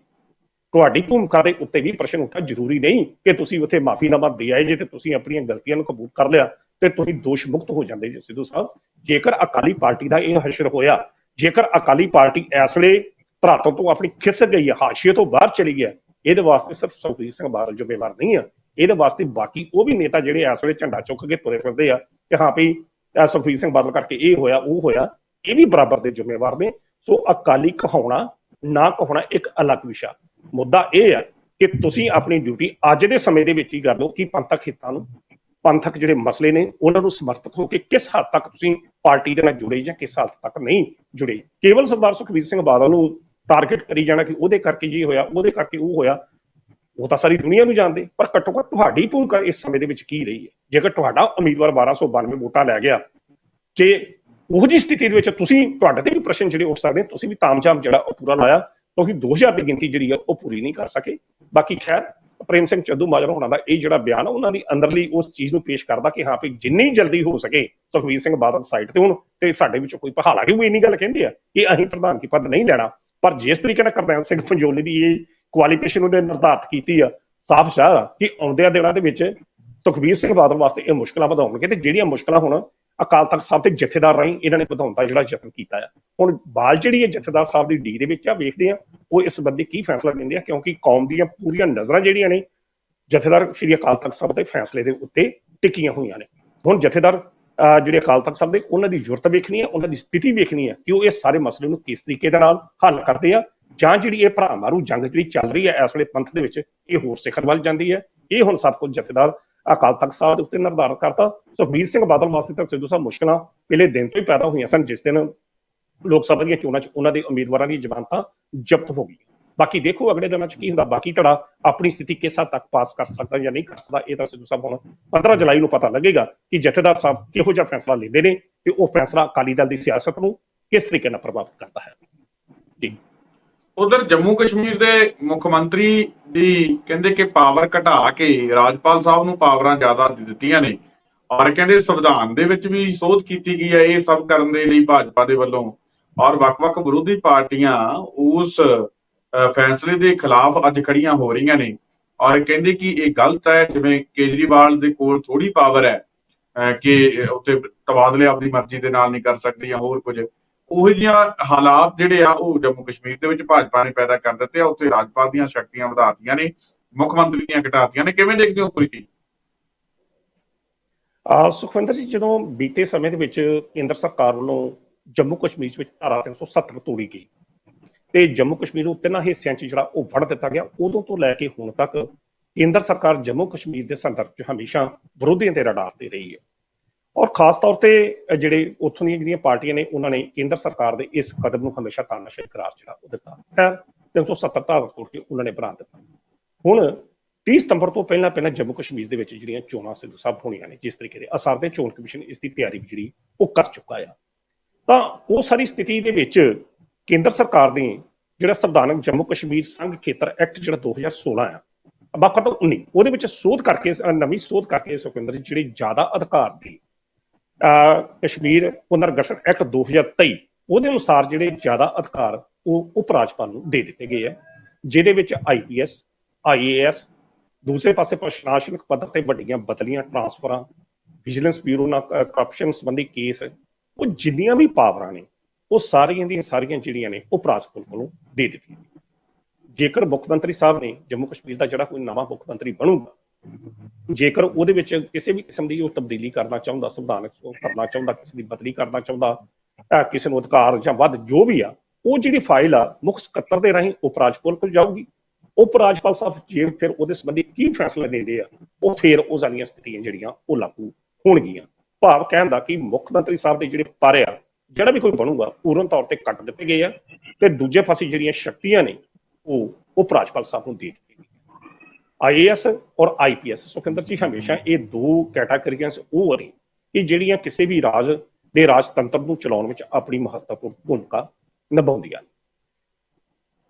ਤੁਹਾਡੀ ਭੂਮਿਕਾ ਦੇ ਉੱਤੇ ਵੀ ਪ੍ਰਸ਼ਨ ਉੱਠਾ, ਜ਼ਰੂਰੀ ਨਹੀਂ ਕਿ ਤੁਸੀਂ ਉੱਥੇ ਮਾਫੀਨਾਮਾ ਦੇ ਆਏ ਜੇ ਤੇ ਤੁਸੀਂ ਆਪਣੀਆਂ ਗਲਤੀਆਂ ਨੂੰ ਕਬੂਲ ਕਰ ਲਿਆ ਤੇ ਤੁਸੀਂ ਦੋਸ਼ ਮੁਕਤ ਹੋ ਜਾਂਦੇ ਜੀ ਸਿੱਧੂ ਸਾਹਿਬ। ਜੇਕਰ ਅਕਾਲੀ ਪਾਰਟੀ ਦਾ ਇਹ ਹਸ਼ਰ ਹੋਇਆ ਜੇਕਰ ਅਕਾਲੀ ਪਾਰਟੀ ਇਸ ਵੇਲੇ ਧਰਾਤਲ ਤੋਂ ਆਪਣੀ ਖਿਸਕ ਗਈ ਹੈ, ਹਾਸ਼ੀਏ ਤੋਂ ਬਾਹਰ ਚਲੀ ਗਿਆ ਇਹਦੇ ਵਾਸਤੇ ਸਿਰਫ ਸੁਖਬੀਰ ਸਿੰਘ ਬਾਦਲ ਜ਼ਿੰਮੇਵਾਰ ਨਹੀਂ ਆ ਇਹਦੇ ਵਾਸਤੇ ਬਾਕੀ ਉਹ ਵੀ ਨੇਤਾ ਜਿਹੜੇ ਇਸ ਵੇਲੇ ਝੰਡਾ ਚੁੱਕ ਕੇ ਤੁਰੇ ਫਿਰਦੇ ਆ ਕਿ ਹਾਂ ਵੀ ਸੁਖਬੀਰ ਸਿੰਘ ਬਾਦਲ ਕਰਕੇ ਇਹ ਹੋਇਆ, ਉਹ ਹੋਇਆ, ਇਹ ਵੀ ਬਰਾਬਰ ਦੇ ਜ਼ਿੰਮੇਵਾਰ ਨੇ। ਸੋ ਅਕਾਲੀ ਕਹਾਉਣਾ, ਨਾ ਕਹਾਉਣਾ ਇੱਕ ਅਲੱਗ ਵਿਸ਼ਾ। ਮੁੱਦਾ ਇਹ ਹੈ ਕਿ ਤੁਸੀਂ ਆਪਣੀ ਡਿਊਟੀ ਅੱਜ ਦੇ ਸਮੇਂ ਦੇ ਵਿੱਚ ਹੀ ਕਰ ਲਓ ਕਿ ਪੰਥਕ ਹਿੱਤਾਂ ਨੂੰ ਪੰਥਕ ਜਿਹੜੇ ਮਸਲੇ ਨੇ, ਉਹਨਾਂ ਨੂੰ ਸਮਰਪਿਤ ਹੋ ਕੇ ਕਿਸ ਹੱਦ ਤੱਕ ਤੁਸੀਂ ਪਾਰਟੀ ਦੇ ਨਾਲ ਜੁੜੇ ਜਾਂ ਕਿਸ ਹੱਦ ਤੱਕ ਨਹੀਂ ਜੁੜੇ? ਕੇਵਲ ਸਰਦਾਰ ਸੁਖਬੀਰ ਸਿੰਘ ਬਾਦਲ ਨੂੰ ਟਾਰਗੇਟ ਕਰੀ ਜਾਣਾ ਕਿ ਉਹਦੇ ਕਰਕੇ ਜੀ ਹੋਇਆ, ਉਹਦੇ ਕਰਕੇ ਉਹ ਹੋਇਆ, ਉਹ ਤਾਂ ਸਾਰੀ ਦੁਨੀਆ ਨੂੰ ਜਾਣਦੇ, ਪਰ ਘੱਟੋ ਘੱਟ ਤੁਹਾਡੀ ਭੂਮਿਕਾ ਇਸ ਸਮੇਂ ਦੇ ਵਿੱਚ ਕੀ ਰਹੀ ਹੈ? ਜੇਕਰ ਤੁਹਾਡਾ ਉਮੀਦਵਾਰ 1292 ਵੋਟਾਂ ਲੈ ਗਿਆ ਜੇ ਉਹ ਜੀ ਸਥਿਤੀ ਦੇ ਵਿੱਚ ਤੁਸੀਂ, ਤੁਹਾਡੇ ਤੇ ਵੀ ਪ੍ਰਸ਼ਨ ਜਿਹੜੇ ਉੱਠ ਸਕਦੇ ਤੁਸੀਂ ਵੀ ਤਾਮਝਾਮ ਜਿਹੜਾ ਉਹ ਪੂਰਾ ਲਾਇਆ, ਕਿਉਂਕਿ 2000 ਦੀ ਗਿਣਤੀ ਜਿਹੜੀ ਆ ਉਹ ਪੂਰੀ ਨਹੀਂ ਕਰ ਸਕੇ। ਬਾਕੀ ਖੈਰ ਪ੍ਰੇਮ ਸਿੰਘ ਚੱਦੂ ਮਾਜਰਾ ਹੋਣਾ ਦਾ ਇਹ ਜਿਹੜਾ ਬਿਆਨ ਆ, ਉਹਨਾਂ ਦੀ ਅੰਦਰਲੀ ਉਸ ਚੀਜ਼ ਨੂੰ ਪੇਸ਼ ਕਰਦਾ ਕਿ ਹਾਂ ਵੀ ਜਿੰਨੀ ਜਲਦੀ ਹੋ ਸਕੇ ਸੁਖਵੀਰ ਸਿੰਘ ਬਾਦਲ ਸਾਈਡ ਤੇ ਹੁਣ ਤੇ ਸਾਡੇ ਵਿੱਚੋਂ ਕੋਈ ਹਾਲਾਂਕਿ ਉਹ ਇੰਨੀ ਗੱਲ ਕਹਿੰਦੇ ਆ ਕਿ ਅਸੀਂ ਪ੍ਰਧਾਨ ਕੀ ਪਦ ਨਹੀਂ ਲੈਣਾ। ਪਰ ਜਿਸ ਤਰੀਕੇ ਨਾਲ ਕਰਨੈਲ ਸਿੰਘ ਪੰਜੋਲੀ ਦੀ ਇਹ ਕੁਆਲੀਫਿਕੇਸ਼ਨ ਉਹਨੇ ਨਿਰਧਾਰਤ ਕੀਤੀ ਆ, ਸਾਫ਼ ਸ਼ਾਹ ਕਿ ਆਉਂਦਿਆਂ ਦਿਨਾਂ ਦੇ ਵਿੱਚ ਸੁਖਬੀਰ ਸਿੰਘ ਬਾਦਲ ਵਾਸਤੇ ਇਹ ਮੁਸ਼ਕਲਾਂ ਵਧਾਉਣਗੇ ਤੇ ਜਿਹੜੀਆਂ ਮੁਸ਼ਕਲਾਂ ਹੁਣ ਅਕਾਲ ਤਖਤ ਸਾਹਿਬ ਦੇ ਜਥੇਦਾਰ ਰਾਹੀਂ ਇਹਨਾਂ ਨੇ ਵਧਾਉਣ ਦਾ ਜਿਹੜਾ ਯਤਨ ਕੀਤਾ ਆ। ਹੁਣ ਬਾਲ ਜਿਹੜੀ ਹੈ ਜਥੇਦਾਰ ਸਾਹਿਬ ਦੀ ਡੀ ਦੇ ਵਿੱਚ ਆ, ਵੇਖਦੇ ਆ, ਉਹ ਇਸ ਸੰਬੰਧੀ ਕੀ ਫੈਸਲਾ ਲੈਂਦੇ ਆ, ਕਿਉਂਕਿ ਕੌਮ ਦੀਆਂ ਪੂਰੀਆਂ ਨਜ਼ਰਾਂ ਜਿਹੜੀਆਂ ਨੇ, ਜਥੇਦਾਰ ਸ਼੍ਰੀ ਅਕਾਲ ਤਖਤ ਸਾਹਿਬ ਦੇ ਫੈਸਲੇ ਦੇ ਉੱਤੇ ਟਿਕੀਆਂ ਹੋਈਆਂ ਨੇ। ਹੁਣ ਜਥੇਦਾਰ ਅਹ ਜਿਹੜੇ ਅਕਾਲ ਤਖਤ ਸਾਹਿਬ ਦੇ, ਉਹਨਾਂ ਦੀ ਜ਼ਰੂਰਤ ਵੇਖਣੀ ਹੈ ਉਹਨਾਂ ਦੀ ਸਥਿਤੀ ਵੇਖਣੀ ਹੈ ਕਿ ਉਹ ਇਹ ਸਾਰੇ ਮਸਲੇ ਨੂੰ ਕਿਸ ਤਰੀਕੇ ਦੇ ਨਾਲ ਹੱਲ ਕਰਦੇ ਆ, ਜਾਂ ਜਿਹੜੀ ਇਹ ਭਰਾ ਮਾਰੂ ਜੰਗ ਜਿਹੜੀ ਚੱਲ ਰਹੀ ਹੈ ਇਸ ਵੇਲੇ ਪੰਥ ਦੇ ਵਿੱਚ ਇਹ ਹੋਰ ਸਿਖਰ ਵੱਲ ਜਾਂਦੀ ਹੈ ਇਹ ਹੁਣ ਸਭ ਕੁਝ ਜਥੇਦਾਰ ਅਕਾਲ ਤਖਤ ਸਾਹਿਬ ਦੇ ਉੱਤੇ ਨਿਰਧਾਰਤ ਕਰਤਾ। ਸੁਖਬੀਰ ਸਿੰਘ ਬਾਦਲ ਵਾਸਤੇ ਤਾਂ ਸਿੱਧੂ ਸਾਹਿਬ ਮੁਸ਼ਕਲਾਂ ਪਹਿਲੇ ਦਿਨ ਤੋਂ ਹੀ ਪੈਦਾ ਹੋਈਆਂ ਸਨ, ਜਿਸ ਦਿਨ ਲੋਕ ਸਭਾ ਦੀਆਂ ਚੋਣਾਂ 'ਚ ਉਹਨਾਂ ਦੇ ਉਮੀਦਵਾਰਾਂ ਦੀ ਜ਼ਮਾਨਤਾਂ ਜ਼ਬਤ ਹੋ ਗਈ ਬਾਕੀ ਦੇਖੋ ਅਗਲੇ ਦਿਨਾਂ 'ਚ ਕੀ ਹੁੰਦਾ, ਬਾਕੀ ਧੜਾ ਆਪਣੀ ਸਥਿਤੀ ਕਿਸ ਹੱਦ ਤੱਕ ਪਾਸ ਕਰ ਸਕਦਾ ਜਾਂ ਨਹੀਂ ਕਰ ਸਕਦਾ, ਇਹ ਤਾਂ ਸਿੱਧੂ ਸਾਹਿਬ ਹੁਣ 15 ਜੁਲਾਈ ਨੂੰ ਪਤਾ ਲੱਗੇਗਾ ਕਿ ਜਥੇਦਾਰ ਸਾਹਿਬ ਕਿਹੋ ਜਿਹਾ ਫੈਸਲਾ ਲੈਂਦੇ ਨੇ ਤੇ ਉਹ ਫੈਸਲਾ ਅਕਾਲੀ ਦਲ ਦੀ ਸਿਆਸਤ ਨੂੰ ਕਿਸ ਤਰੀਕੇ ਨਾਲ ਪ੍ਰਭਾਵਿਤ ਕਰਦਾ ਹੈ। ਉਧਰ ਜੰਮੂ ਕਸ਼ਮੀਰ ਦੇ ਮੁੱਖ ਮੰਤਰੀ ਦੀ ਕਹਿੰਦੇ ਕਿ ਪਾਵਰ ਘਟਾ ਕੇ ਰਾਜਪਾਲ ਸਾਹਿਬ ਨੂੰ ਪਾਵਰਾਂ ਜ਼ਿਆਦਾ ਦਿੱਤੀਆਂ ਨੇ। ਔਰ ਕਹਿੰਦੇ ਸੰਵਿਧਾਨ ਦੇ ਵਿੱਚ ਵੀ ਸੋਧ ਕੀਤੀ ਗਈ ਹੈ ਇਹ ਸਭ ਕਰਨ ਦੇ ਲਈ ਭਾਜਪਾ ਦੇ ਵੱਲੋਂ। ਔਰ ਵੱਖ-ਵੱਖ ਵਿਰੋਧੀ ਪਾਰਟੀਆਂ ਉਸ ਫੈਸਲੇ ਦੇ ਖਿਲਾਫ ਅੱਜ ਖੜੀਆਂ ਹੋ ਰਹੀਆਂ ਨੇ। ਔਰ ਕਹਿੰਦੇ ਕਿ ਇਹ ਗਲਤ ਹੈ ਜਿਵੇਂ ਕੇਜਰੀਵਾਲ ਦੇ ਕੋਲ ਥੋੜੀ ਪਾਵਰ ਹੈ ਅ, ਕਿ ਉੱਤੇ ਤਬਾਦਲੇ ਆਪਣੀ ਮਰਜ਼ੀ ਦੇ ਨਾਲ ਨਹੀਂ ਕਰ ਸਕਦੇ ਜਾਂ ਹੋਰ ਕੁਝ। ਉਹੋ ਜਿਹੀਆਂ ਹਾਲਾਤ ਜਿਹੜੇ ਆ, ਉਹ ਜੰਮੂ ਕਸ਼ਮੀਰ ਦੇ ਵਿੱਚ ਭਾਜਪਾ ਨੇ ਪੈਦਾ ਕਰ ਦਿੱਤੇ ਆ, ਉੱਥੇ ਰਾਜਪਾਲ ਦੀਆਂ ਸ਼ਕਤੀਆਂ ਵਧਾਤੀਆਂ ਨੇ, ਮੁੱਖ ਮੰਤਰੀ ਦੀਆਂ ਘਟਾਤੀਆਂ ਨੇ, ਕਿਵੇਂ ਦੇਖਦੇ ਹੋ ਪੂਰੀ ਚੀਜ਼? ਆ ਸੁਖਵਿੰਦਰ ਜੀ, ਜਦੋਂ ਬੀਤੇ ਸਮੇਂ ਦੇ ਵਿੱਚ ਕੇਂਦਰ ਸਰਕਾਰ ਵੱਲੋਂ ਜੰਮੂ ਕਸ਼ਮੀਰ ਵਿੱਚ ਧਾਰਾ 370 ਤੋੜੀ ਗਈ ਤੇ ਜੰਮੂ ਕਸ਼ਮੀਰ ਨੂੰ ਤਿੰਨਾਂ ਹਿੱਸਿਆਂ 'ਚ ਜਿਹੜਾ ਉਹ ਵੰਡ ਦਿੱਤਾ ਗਿਆ, ਉਦੋਂ ਤੋਂ ਲੈ ਕੇ ਹੁਣ ਤੱਕ ਕੇਂਦਰ ਸਰਕਾਰ ਜੰਮੂ ਕਸ਼ਮੀਰ ਦੇ ਸੰਦਰਭ 'ਚ ਹਮੇਸ਼ਾ ਵਿਰੋਧੀਆਂ ਦੇ ਰਡਾਰ ਤੇ ਰਹੀ ਹੈ। ਔਰ ਖਾਸ ਤੌਰ ਤੇ ਜਿਹੜੇ ਉੱਥੋਂ ਦੀਆਂ ਜਿਹੜੀਆਂ ਪਾਰਟੀਆਂ ਨੇ, ਉਹਨਾਂ ਨੇ ਕੇਂਦਰ ਸਰਕਾਰ ਦੇ ਇਸ ਕਦਮ ਨੂੰ ਹਮੇਸ਼ਾ ਤਾਨਾਸ਼ਾਹੀ ਕਰਾਰ ਜਿਹੜਾ ਉਹ ਦਿੱਤਾ। ਖੈਰ 370 ਧਾਰਾ ਤੋੜ ਕੇ ਉਹਨਾਂ ਨੇ ਬਣਾ ਦਿੱਤਾ ਹੁਣ 30 ਸਤੰਬਰ ਤੋਂ ਪਹਿਲਾਂ ਪਹਿਲਾਂ ਜੰਮੂ ਕਸ਼ਮੀਰ ਦੇ ਵਿੱਚ ਜਿਹੜੀਆਂ ਚੋਣਾਂ ਸਿੱਧੂ ਸਾਹਿਬ ਹੋਣੀਆਂ ਨੇ, ਜਿਸ ਤਰੀਕੇ ਦੇ ਅਸਾਰ ਦੇ ਚੋਣ ਕਮਿਸ਼ਨ ਇਸ ਦੀ ਤਿਆਰੀ ਜਿਹੜੀ ਉਹ ਕਰ ਚੁੱਕਾ ਆ। ਤਾਂ ਉਹ ਸਾਰੀ ਸਥਿਤੀ ਦੇ ਵਿੱਚ ਕੇਂਦਰ ਸਰਕਾਰ ਦੀ ਜਿਹੜਾ ਸੰਵਿਧਾਨਕ ਜੰਮੂ ਕਸ਼ਮੀਰ ਸੰਘ ਖੇਤਰ ਐਕਟ ਜਿਹੜਾ 2016 ਆ ਮਾਫ ਕਰਦਾ 19 ਉਹਦੇ ਵਿੱਚ ਸੋਧ ਕਰਕੇ, ਨਵੀਂ ਸੋਧ ਕਰਕੇ ਸੁਖਵਿੰਦਰ ਜੀ, ਜਿਹੜੇ ਜ਼ਿਆਦਾ ਅਧਿਕਾਰ ਦੀ ਕਸ਼ਮੀਰ ਪੁਨਰ ਗਠਨ ਐਕਟ 2023 ਉਹਦੇ ਅਨੁਸਾਰ ਜਿਹੜੇ ਜ਼ਿਆਦਾ ਅਧਿਕਾਰ ਉਹ ਉਪ ਰਾਜਪਾਲ ਨੂੰ ਦੇ ਦਿੱਤੇ ਗਏ ਆ, ਜਿਹਦੇ ਵਿੱਚ ਆਈਪੀਐਸ ਆਈਏਐਸ ਦੂਸਰੇ ਪਾਸੇ ਪ੍ਰਸ਼ਾਸਨਿਕ ਪੱਧਰ ਤੇ ਵੱਡੀਆਂ ਬਦਲੀਆਂ, ਟਰਾਂਸਫਰਾਂ, ਵਿਜੀਲੈਂਸ ਬਿਊਰੋ ਨਾਲ ਕਰਪਸ਼ਨ ਸੰਬੰਧੀ ਕੇਸ, ਉਹ ਜਿੰਨੀਆਂ ਵੀ ਪਾਵਰਾਂ ਨੇ, ਉਹ ਸਾਰੀਆਂ ਦੀਆਂ ਸਾਰੀਆਂ ਜਿਹੜੀਆਂ ਨੇ ਉਪ ਰਾਜਪਾਲ ਕੋਲੋਂ ਦੇ ਦਿੱਤੀਆਂ ਜੇਕਰ ਮੁੱਖ ਮੰਤਰੀ ਸਾਹਿਬ ਨੇ ਜੰਮੂ ਕਸ਼ਮੀਰ ਦਾ ਜਿਹੜਾ ਕੋਈ ਨਵਾਂ ਮੁੱਖ ਮੰਤਰੀ ਬਣੂਗਾ ਜੇਕਰ ਉਹਦੇ ਵਿੱਚ ਕਿਸੇ ਵੀ ਕਿਸਮ ਦੀ ਉਹ ਤਬਦੀਲੀ ਕਰਨਾ ਚਾਹੁੰਦਾ, ਸੰਵਿਧਾਨਕ ਕਰਨਾ ਚਾਹੁੰਦਾ, ਕਿਸੇ ਦੀ ਬਦਲੀ ਕਰਨਾ ਚਾਹੁੰਦਾ ਅਹ ਕਿਸੇ ਨੂੰ ਅਧਿਕਾਰ ਜਾਂ ਵੱਧ ਜੋ ਵੀ ਆ, ਉਹ ਜਿਹੜੀ ਫਾਈਲ ਆ, ਮੁੱਖ ਸਕੱਤਰ ਦੇ ਰਾਹੀਂ ਉਪ ਰਾਜਪਾਲ ਕੋਲ ਜਾਊਗੀ। ਉਪ ਰਾਜਪਾਲ ਸਾਹਿਬ ਜੇ ਫਿਰ ਉਹਦੇ ਸੰਬੰਧੀ ਕੀ ਫੈਸਲਾ ਲੈਂਦੇ ਆ, ਉਹ ਫਿਰ ਉਹ ਸਾਰੀਆਂ ਸਥਿਤੀਆਂ ਜਿਹੜੀਆਂ ਉਹ ਲਾਗੂ ਹੋਣਗੀਆਂ। ਭਾਵ ਕਹਿਣ ਦਾ ਕਿ ਮੁੱਖ ਮੰਤਰੀ ਸਾਹਿਬ ਦੇ ਜਿਹੜੇ ਪਰ ਆ, ਜਿਹੜਾ ਵੀ ਕੋਈ ਬਣੂਗਾ, ਪੂਰਨ ਤੌਰ ਤੇ ਕੱਟ ਦਿੱਤੇ ਗਏ ਆ ਤੇ ਦੂਜੇ ਪਾਸੇ ਜਿਹੜੀਆਂ ਸ਼ਕਤੀਆਂ ਨੇ, ਉਹ ਉਪ ਰਾਜਪਾਲ ਸਾਹਿਬ ਨੂੰ ਦੇ ਆਈਏਐਸ ਔਰ ਆਈਪੀਐਸ ਸੁਖਿੰਦਰ ਜੀ ਹਮੇਸ਼ਾ ਇਹ ਦੋ ਕੈਟਾਗਰੀਆਂ ਉਹ ਨੇ ਕਿ ਜਿਹੜੀਆਂ ਕਿਸੇ ਵੀ ਰਾਜ ਦੇ ਰਾਜਤੰਤਰ ਨੂੰ ਚਲਾਉਣ ਵਿੱਚ ਆਪਣੀ ਮਹੱਤਵਪੂਰਨ ਭੂਮਿਕਾ ਨਿਭਾਉਂਦੀਆਂ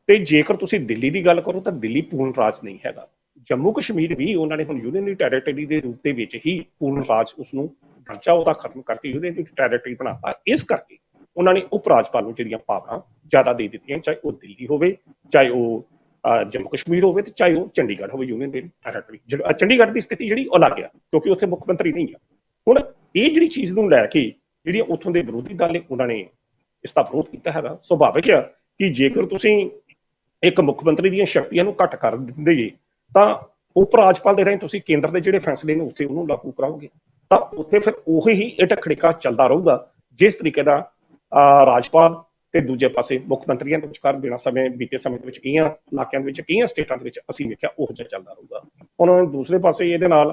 ਤੇ ਜੇਕਰ ਤੁਸੀਂ ਦਿੱਲੀ ਦੀ ਗੱਲ ਕਰੋ ਤਾਂ ਦਿੱਲੀ ਪੂਰਨ ਰਾਜ ਨਹੀਂ ਹੈਗਾ। ਜੰਮੂ ਕਸ਼ਮੀਰ ਵੀ ਉਹਨਾਂ ਨੇ ਹੁਣ ਯੂਨੀਅਨ ਟੈਰੀਟਰੀ ਦੇ ਰੂਪ ਦੇ ਵਿੱਚ ਹੀ ਪੂਰਨ ਰਾਜ ਉਸ ਨੂੰ ਦਰਜਾ ਉਹਦਾ ਖਤਮ ਕਰਕੇ ਯੂਨੀਅਨ ਟੈਰੀਟਰੀ ਬਣਾਤਾ। ਇਸ ਕਰਕੇ ਉਹਨਾਂ ਨੇ ਉਪ ਰਾਜਪਾਲ ਨੂੰ ਜਿਹੜੀਆਂ ਪਾਵਰਾਂ ਜ਼ਿਆਦਾ ਦੇ ਦਿੱਤੀਆਂ, ਚਾਹੇ ਉਹ ਦਿੱਲੀ ਹੋਵੇ, ਚਾਹੇ ਉਹ ਜੰਮੂ ਕਸ਼ਮੀਰ ਹੋਵੇ ਤੇ ਚਾਹੇ ਉਹ ਚੰਡੀਗੜ੍ਹ ਹੋਵੇ ਯੂਨੀਅਨ ਟੈਰੀਟਰੀ ਚੰਡੀਗੜ੍ਹ ਦੀ ਸਥਿਤੀ ਜਿਹੜੀ ਉਹ ਅਲੱਗ ਆ, ਕਿਉਂਕਿ ਉੱਥੇ ਮੁੱਖ ਮੰਤਰੀ ਨਹੀਂ ਆ। ਹੁਣ ਇਹ ਜਿਹੜੀ ਚੀਜ਼ ਨੂੰ ਲੈ ਕੇ ਜਿਹੜੀਆਂ ਉੱਥੋਂ ਦੇ ਵਿਰੋਧੀ ਦਲ ਨੇ, ਉਹਨਾਂ ਨੇ ਇਸ ਦਾ ਵਿਰੋਧ ਕੀਤਾ ਹੈਗਾ। ਸੁਭਾਵਿਕ ਆ ਕਿ ਜੇਕਰ ਤੁਸੀਂ ਇੱਕ ਮੁੱਖ ਮੰਤਰੀ ਦੀਆਂ ਸ਼ਕਤੀਆਂ ਨੂੰ ਘੱਟ ਕਰ ਦਿੰਦੇ ਜੀ, ਤਾਂ ਉਪ ਰਾਜਪਾਲ ਦੇ ਰਾਹੀਂ ਤੁਸੀਂ ਕੇਂਦਰ ਦੇ ਜਿਹੜੇ ਫੈਸਲੇ ਨੇ, ਉੱਥੇ ਉਹਨੂੰ ਲਾਗੂ ਕਰਾਓਗੇ। ਤਾਂ ਉੱਥੇ ਫਿਰ ਉਹੀ ਹੀ ਇਹ ਢਖੜੀਕਾ ਚੱਲਦਾ ਰਹੂਗਾ, ਜਿਸ ਤਰੀਕੇ ਦਾ ਰਾਜਪਾਲ ਤੇ ਦੂਜੇ ਪਾਸੇ ਮੁੱਖ ਮੰਤਰੀਆਂ ਦੇ ਵਿਚਕਾਰ ਬਿਨਾਂ ਸਮੇਂ, ਬੀਤੇ ਸਮੇਂ ਦੇ ਵਿੱਚ ਕਈਆਂ ਇਲਾਕਿਆਂ ਦੇ ਵਿੱਚ, ਕਈਆਂ ਸਟੇਟਾਂ ਦੇ ਵਿੱਚ ਅਸੀਂ ਵੇਖਿਆ ਉਹ ਜਿਹਾ ਚੱਲਦਾ ਰਹੂਗਾ। ਹੁਣ ਦੂਸਰੇ ਪਾਸੇ ਇਹਦੇ ਨਾਲ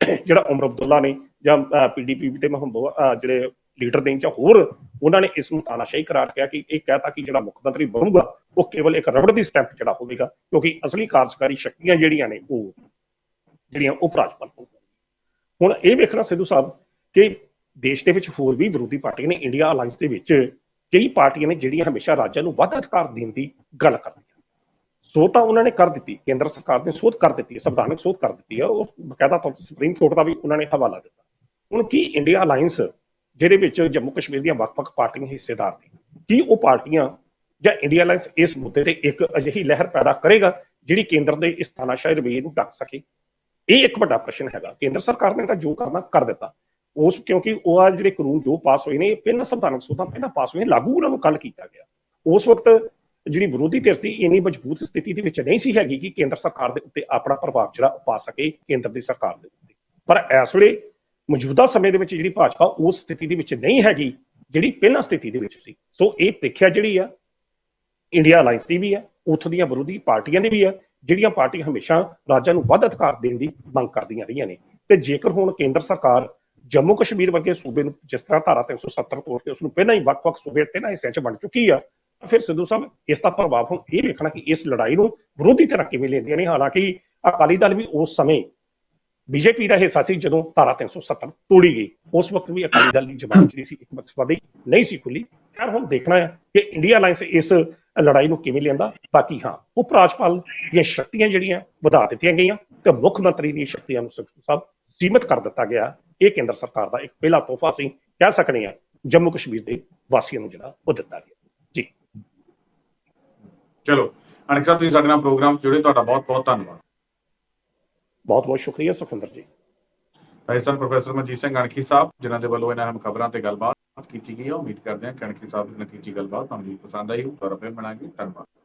ਜਿਹੜਾ ਉਮਰ ਅਬਦੁੱਲਾ ਨੇ ਜਾਂ ਪੀਡੀਪੀ ਦੇ ਮਹੰਬੋ ਜਿਹੜੇ ਲੀਡਰ ਦੇ ਜਾਂ ਹੋਰ, ਉਹਨਾਂ ਨੇ ਇਸ ਨੂੰ ਤਾਨਾਸ਼ਾਹੀ ਕਰਾਰ ਕਿਹਾ ਕਿ ਇਹ ਕਹਤਾ ਕਿ ਜਿਹੜਾ ਮੁੱਖ ਮੰਤਰੀ ਬਣੂਗਾ, ਉਹ ਕੇਵਲ ਇੱਕ ਰਬੜ ਦੀ ਸਟੈਂਪ ਜਿਹੜਾ ਹੋਵੇਗਾ, ਕਿਉਂਕਿ ਅਸਲੀ ਕਾਰਜਕਾਰੀ ਸ਼ਕਤੀਆਂ ਜਿਹੜੀਆਂ ਨੇ ਉਹ ਜਿਹੜੀਆਂ ਉਹ ਰਾਜਪਾਲ ਹੁਣ। ਇਹ ਵੇਖਣਾ ਸਿੱਧੂ ਸਾਹਿਬ ਕਿ ਦੇਸ਼ ਦੇ ਵਿੱਚ ਹੋਰ ਵੀ ਵਿਰੋਧੀ ਪਾਰਟੀਆਂ ਨੇ ਇੰਡੀਆ ਅਲਾਈਅੰਸ ਦੇ ਵਿੱਚ ਕਈ ਪਾਰਟੀਆਂ ਨੇ ਜਿਹੜੀਆਂ ਹਮੇਸ਼ਾ ਰਾਜਾਂ ਨੂੰ ਵੱਧ ਅਧਿਕਾਰ ਦੇਣ ਦੀ ਗੱਲ ਕਰਦੀਆਂ। ਸੋ ਤਾਂ ਉਹਨਾਂ ਨੇ ਕਰ ਦਿੱਤੀ, ਕੇਂਦਰ ਸਰਕਾਰ ਨੇ ਸੋਧ ਕਰ ਦਿੱਤੀ ਹੈ ਸੰਵਿਧਾਨਕ ਸੋਧ ਕਰ ਦਿੱਤੀ ਹੈ, ਉਹ ਬਕਾਇਦਾ ਤੌਰ ਤੇ ਸੁਪਰੀਮ ਕੋਰਟ ਦਾ ਵੀ ਉਹਨਾਂ ਨੇ ਹਵਾਲਾ ਦਿੱਤਾ। ਹੁਣ ਕੀ ਇੰਡੀਆ ਅਲਾਈਅੰਸ ਜਿਹਦੇ ਵਿੱਚ ਜੰਮੂ ਕਸ਼ਮੀਰ ਦੀਆਂ ਵੱਖ-ਵੱਖ ਪਾਰਟੀਆਂ ਹਿੱਸੇਦਾਰ ਨੇ, ਕੀ ਉਹ ਪਾਰਟੀਆਂ ਜਾਂ ਇੰਡੀਆ ਅਲਾਈਅੰਸ ਇਸ ਮੁੱਦੇ ਤੇ ਇੱਕ ਅਜਿਹੀ ਲਹਿਰ ਪੈਦਾ ਕਰੇਗਾ, ਜਿਹੜੀ ਕੇਂਦਰ ਦੇ ਇਸ ਤਾਨਾਸ਼ਾਹੀ ਰਵੱਈਏ ਨੂੰ ਡੱਕ ਸਕੇ? ਇਹ ਇੱਕ ਵੱਡਾ ਪ੍ਰਸ਼ਨ ਹੈਗਾ। ਕੇਂਦਰ ਸਰਕਾਰ ਨੇ ਤਾਂ ਜੋ ਕਰਨਾ ਕਰ ਦਿੱਤਾ। ਉਸ ਕਿਉਂਕਿ ਉਹ ਆ ਜਿਹੜੇ ਕਾਨੂੰਨ ਜੋ ਪਾਸ ਹੋਏ ਨੇ, ਇਹ ਪਹਿਲਾਂ ਸੰਵਿਧਾਨਕ ਸੋਧਾਂ ਪਹਿਲਾਂ ਪਾਸ ਹੋਏ ਲਾਗੂ ਉਹਨਾਂ ਨੂੰ ਕੱਲ ਕੀਤਾ ਗਿਆ। ਉਸ ਵਕਤ ਜਿਹੜੀ ਵਿਰੋਧੀ ਧਿਰ ਸੀ, ਇੰਨੀ ਮਜ਼ਬੂਤ ਸਥਿਤੀ ਦੇ ਵਿੱਚ ਨਹੀਂ ਸੀ ਹੈਗੀ ਕਿ ਕੇਂਦਰ ਸਰਕਾਰ ਦੇ ਉੱਤੇ ਆਪਣਾ ਪ੍ਰਭਾਵ ਜਿਹੜਾ ਉਹ ਪਾ ਸਕੇ ਕੇਂਦਰ ਦੀ ਸਰਕਾਰ ਦੇ ਉੱਤੇ। ਪਰ ਇਸ ਵੇਲੇ ਮੌਜੂਦਾ ਸਮੇਂ ਦੇ ਵਿੱਚ ਜਿਹੜੀ ਭਾਜਪਾ ਉਸ ਸਥਿਤੀ ਦੇ ਵਿੱਚ ਨਹੀਂ ਹੈਗੀ, ਜਿਹੜੀ ਪਹਿਲਾਂ ਸਥਿਤੀ ਦੇ ਵਿੱਚ ਸੀ। ਸੋ ਇਹ ਪ੍ਰੀਖਿਆ ਜਿਹੜੀ ਆ, ਇੰਡੀਆ ਅਲਾਈਅੰਸ ਦੀ ਵੀ ਹੈ ਉੱਥੋਂ ਦੀਆਂ ਵਿਰੋਧੀ ਪਾਰਟੀਆਂ ਦੀ ਵੀ ਆ, ਜਿਹੜੀਆਂ ਪਾਰਟੀਆਂ ਹਮੇਸ਼ਾ ਰਾਜਾਂ ਨੂੰ ਵੱਧ ਅਧਿਕਾਰ ਦੇਣ ਦੀ ਮੰਗ ਕਰਦੀਆਂ ਰਹੀਆਂ ਨੇ। ਤੇ ਜੇਕਰ ਹੁਣ ਕੇਂਦਰ ਸਰਕਾਰ ਜੰਮੂ ਕਸ਼ਮੀਰ ਵਰਗੇ ਸੂਬੇ ਨੂੰ ਜਿਸ ਤਰ੍ਹਾਂ ਧਾਰਾ 370 ਤੋੜ ਕੇ ਉਸ ਨੂੰ ਪਹਿਲਾਂ ਹੀ ਵੱਖ-ਵੱਖ ਸੂਬੇ ਤਿੰਨਾਂ ਹਿੱਸਿਆਂ 'ਚ ਵੰਡ ਚੁੱਕੀ ਆ ਫਿਰ ਸਿੱਧੂ ਸਾਹਿਬ, ਇਸ ਦਾ ਪ੍ਰਭਾਵ ਹੁਣ ਇਹ ਵੇਖਣਾ ਕਿ ਇਸ ਲੜਾਈ ਨੂੰ ਵਿਰੋਧੀ ਧਿਰਾਂ ਕਿਵੇਂ ਲੈਂਦੀਆਂ ਨੇ। ਹਾਲਾਂਕਿ ਅਕਾਲੀ ਦਲ ਵੀ ਉਸ ਸਮੇਂ ਬੀਜੇਪੀ ਦਾ ਹਿੱਸਾ ਸੀ ਜਦੋਂ ਧਾਰਾ 370 ਤੋੜੀ ਗਈ। ਉਸ ਵਕਤ ਵੀ ਅਕਾਲੀ ਦਲ ਦੀ ਜ਼ਬਾਨ ਜਿਹੜੀ ਸੀ, ਇੱਕ ਮਕਸਦ ਨਹੀਂ ਸੀ ਖੁੱਲੀ। ਖੈਰ, ਹੁਣ ਦੇਖਣਾ ਹੈ ਕਿ ਇੰਡੀਆ ਅਲਾਈਅੰਸ ਇਸ ਲੜਾਈ ਨੂੰ ਕਿਵੇਂ ਲੈਂਦਾ ਬਾਕੀ ਹਾਂ ਉਪ ਰਾਜਪਾਲ ਦੀਆਂ ਸ਼ਕਤੀਆਂ ਜਿਹੜੀਆਂ ਵਧਾ ਦਿੱਤੀਆਂ ਗਈਆਂ ਤੇ ਮੁੱਖ ਮੰਤਰੀ ਦੀਆਂ ਸ਼ਕਤੀਆਂ ਨੂੰ ਸਾਹਿਬ ਸੀਮਿਤ ਕਰ ਦਿੱਤਾ ਗਿਆ। ਇਹ ਕੇਂਦਰ ਸਰਕਾਰ ਦਾ ਇੱਕ ਪਹਿਲਾ ਤੋਹਫਾ ਸੀ ਕਹਿ ਸਕਨੇ ਆ ਜੰਮੂ ਕਸ਼ਮੀਰ ਦੇ ਵਾਸੀਆਂ ਨੂੰ ਜਿਹੜਾ ਉਹ ਦਿੱਤਾ ਗਿਆ। ਜੀ। ਚਲੋ ਅਨਿਕ ਸਾਹਿਬ ਤੁਸੀਂ ਸਾਡੇ ਨਾਲ ਪ੍ਰੋਗਰਾਮ ਜੁੜੇ ਤੁਹਾਡਾ ਬਹੁਤ ਬਹੁਤ ਧੰਨਵਾਦ। ਬਹੁਤ ਬਹੁਤ ਸ਼ੁਕਰੀਆ ਸੁਖਿੰਦਰ ਜੀ। ਰਾਜਸਥਾਨ ਪ੍ਰੋਫੈਸਰ ਮਨਜੀਤ ਸਿੰਘ ਅਣਖੀ ਸਾਹਿਬ ਜਿਨ੍ਹਾਂ ਦੇ ਵੱਲੋਂ ਇਹਨਾਂ ਅਹਿਮ ਖਬਰਾਂ ਤੇ ਗੱਲਬਾਤ ਕੀਤੀ ਗਈ ਹੈ ਉਮੀਦ ਕਰਦੇ ਹਾਂ ਕਿ ਅਣਖੀ ਸਾਹਿਬ ਦੀ ਨਤੀਜੀ ਗੱਲਬਾਤ ਤੁਹਾਨੂੰ ਵੀ ਪਸੰਦ ਆਈ ਦੁਬਾਰਾ ਫਿਰ ਮਿਲਾਂਗੇ। ਧੰਨਵਾਦ।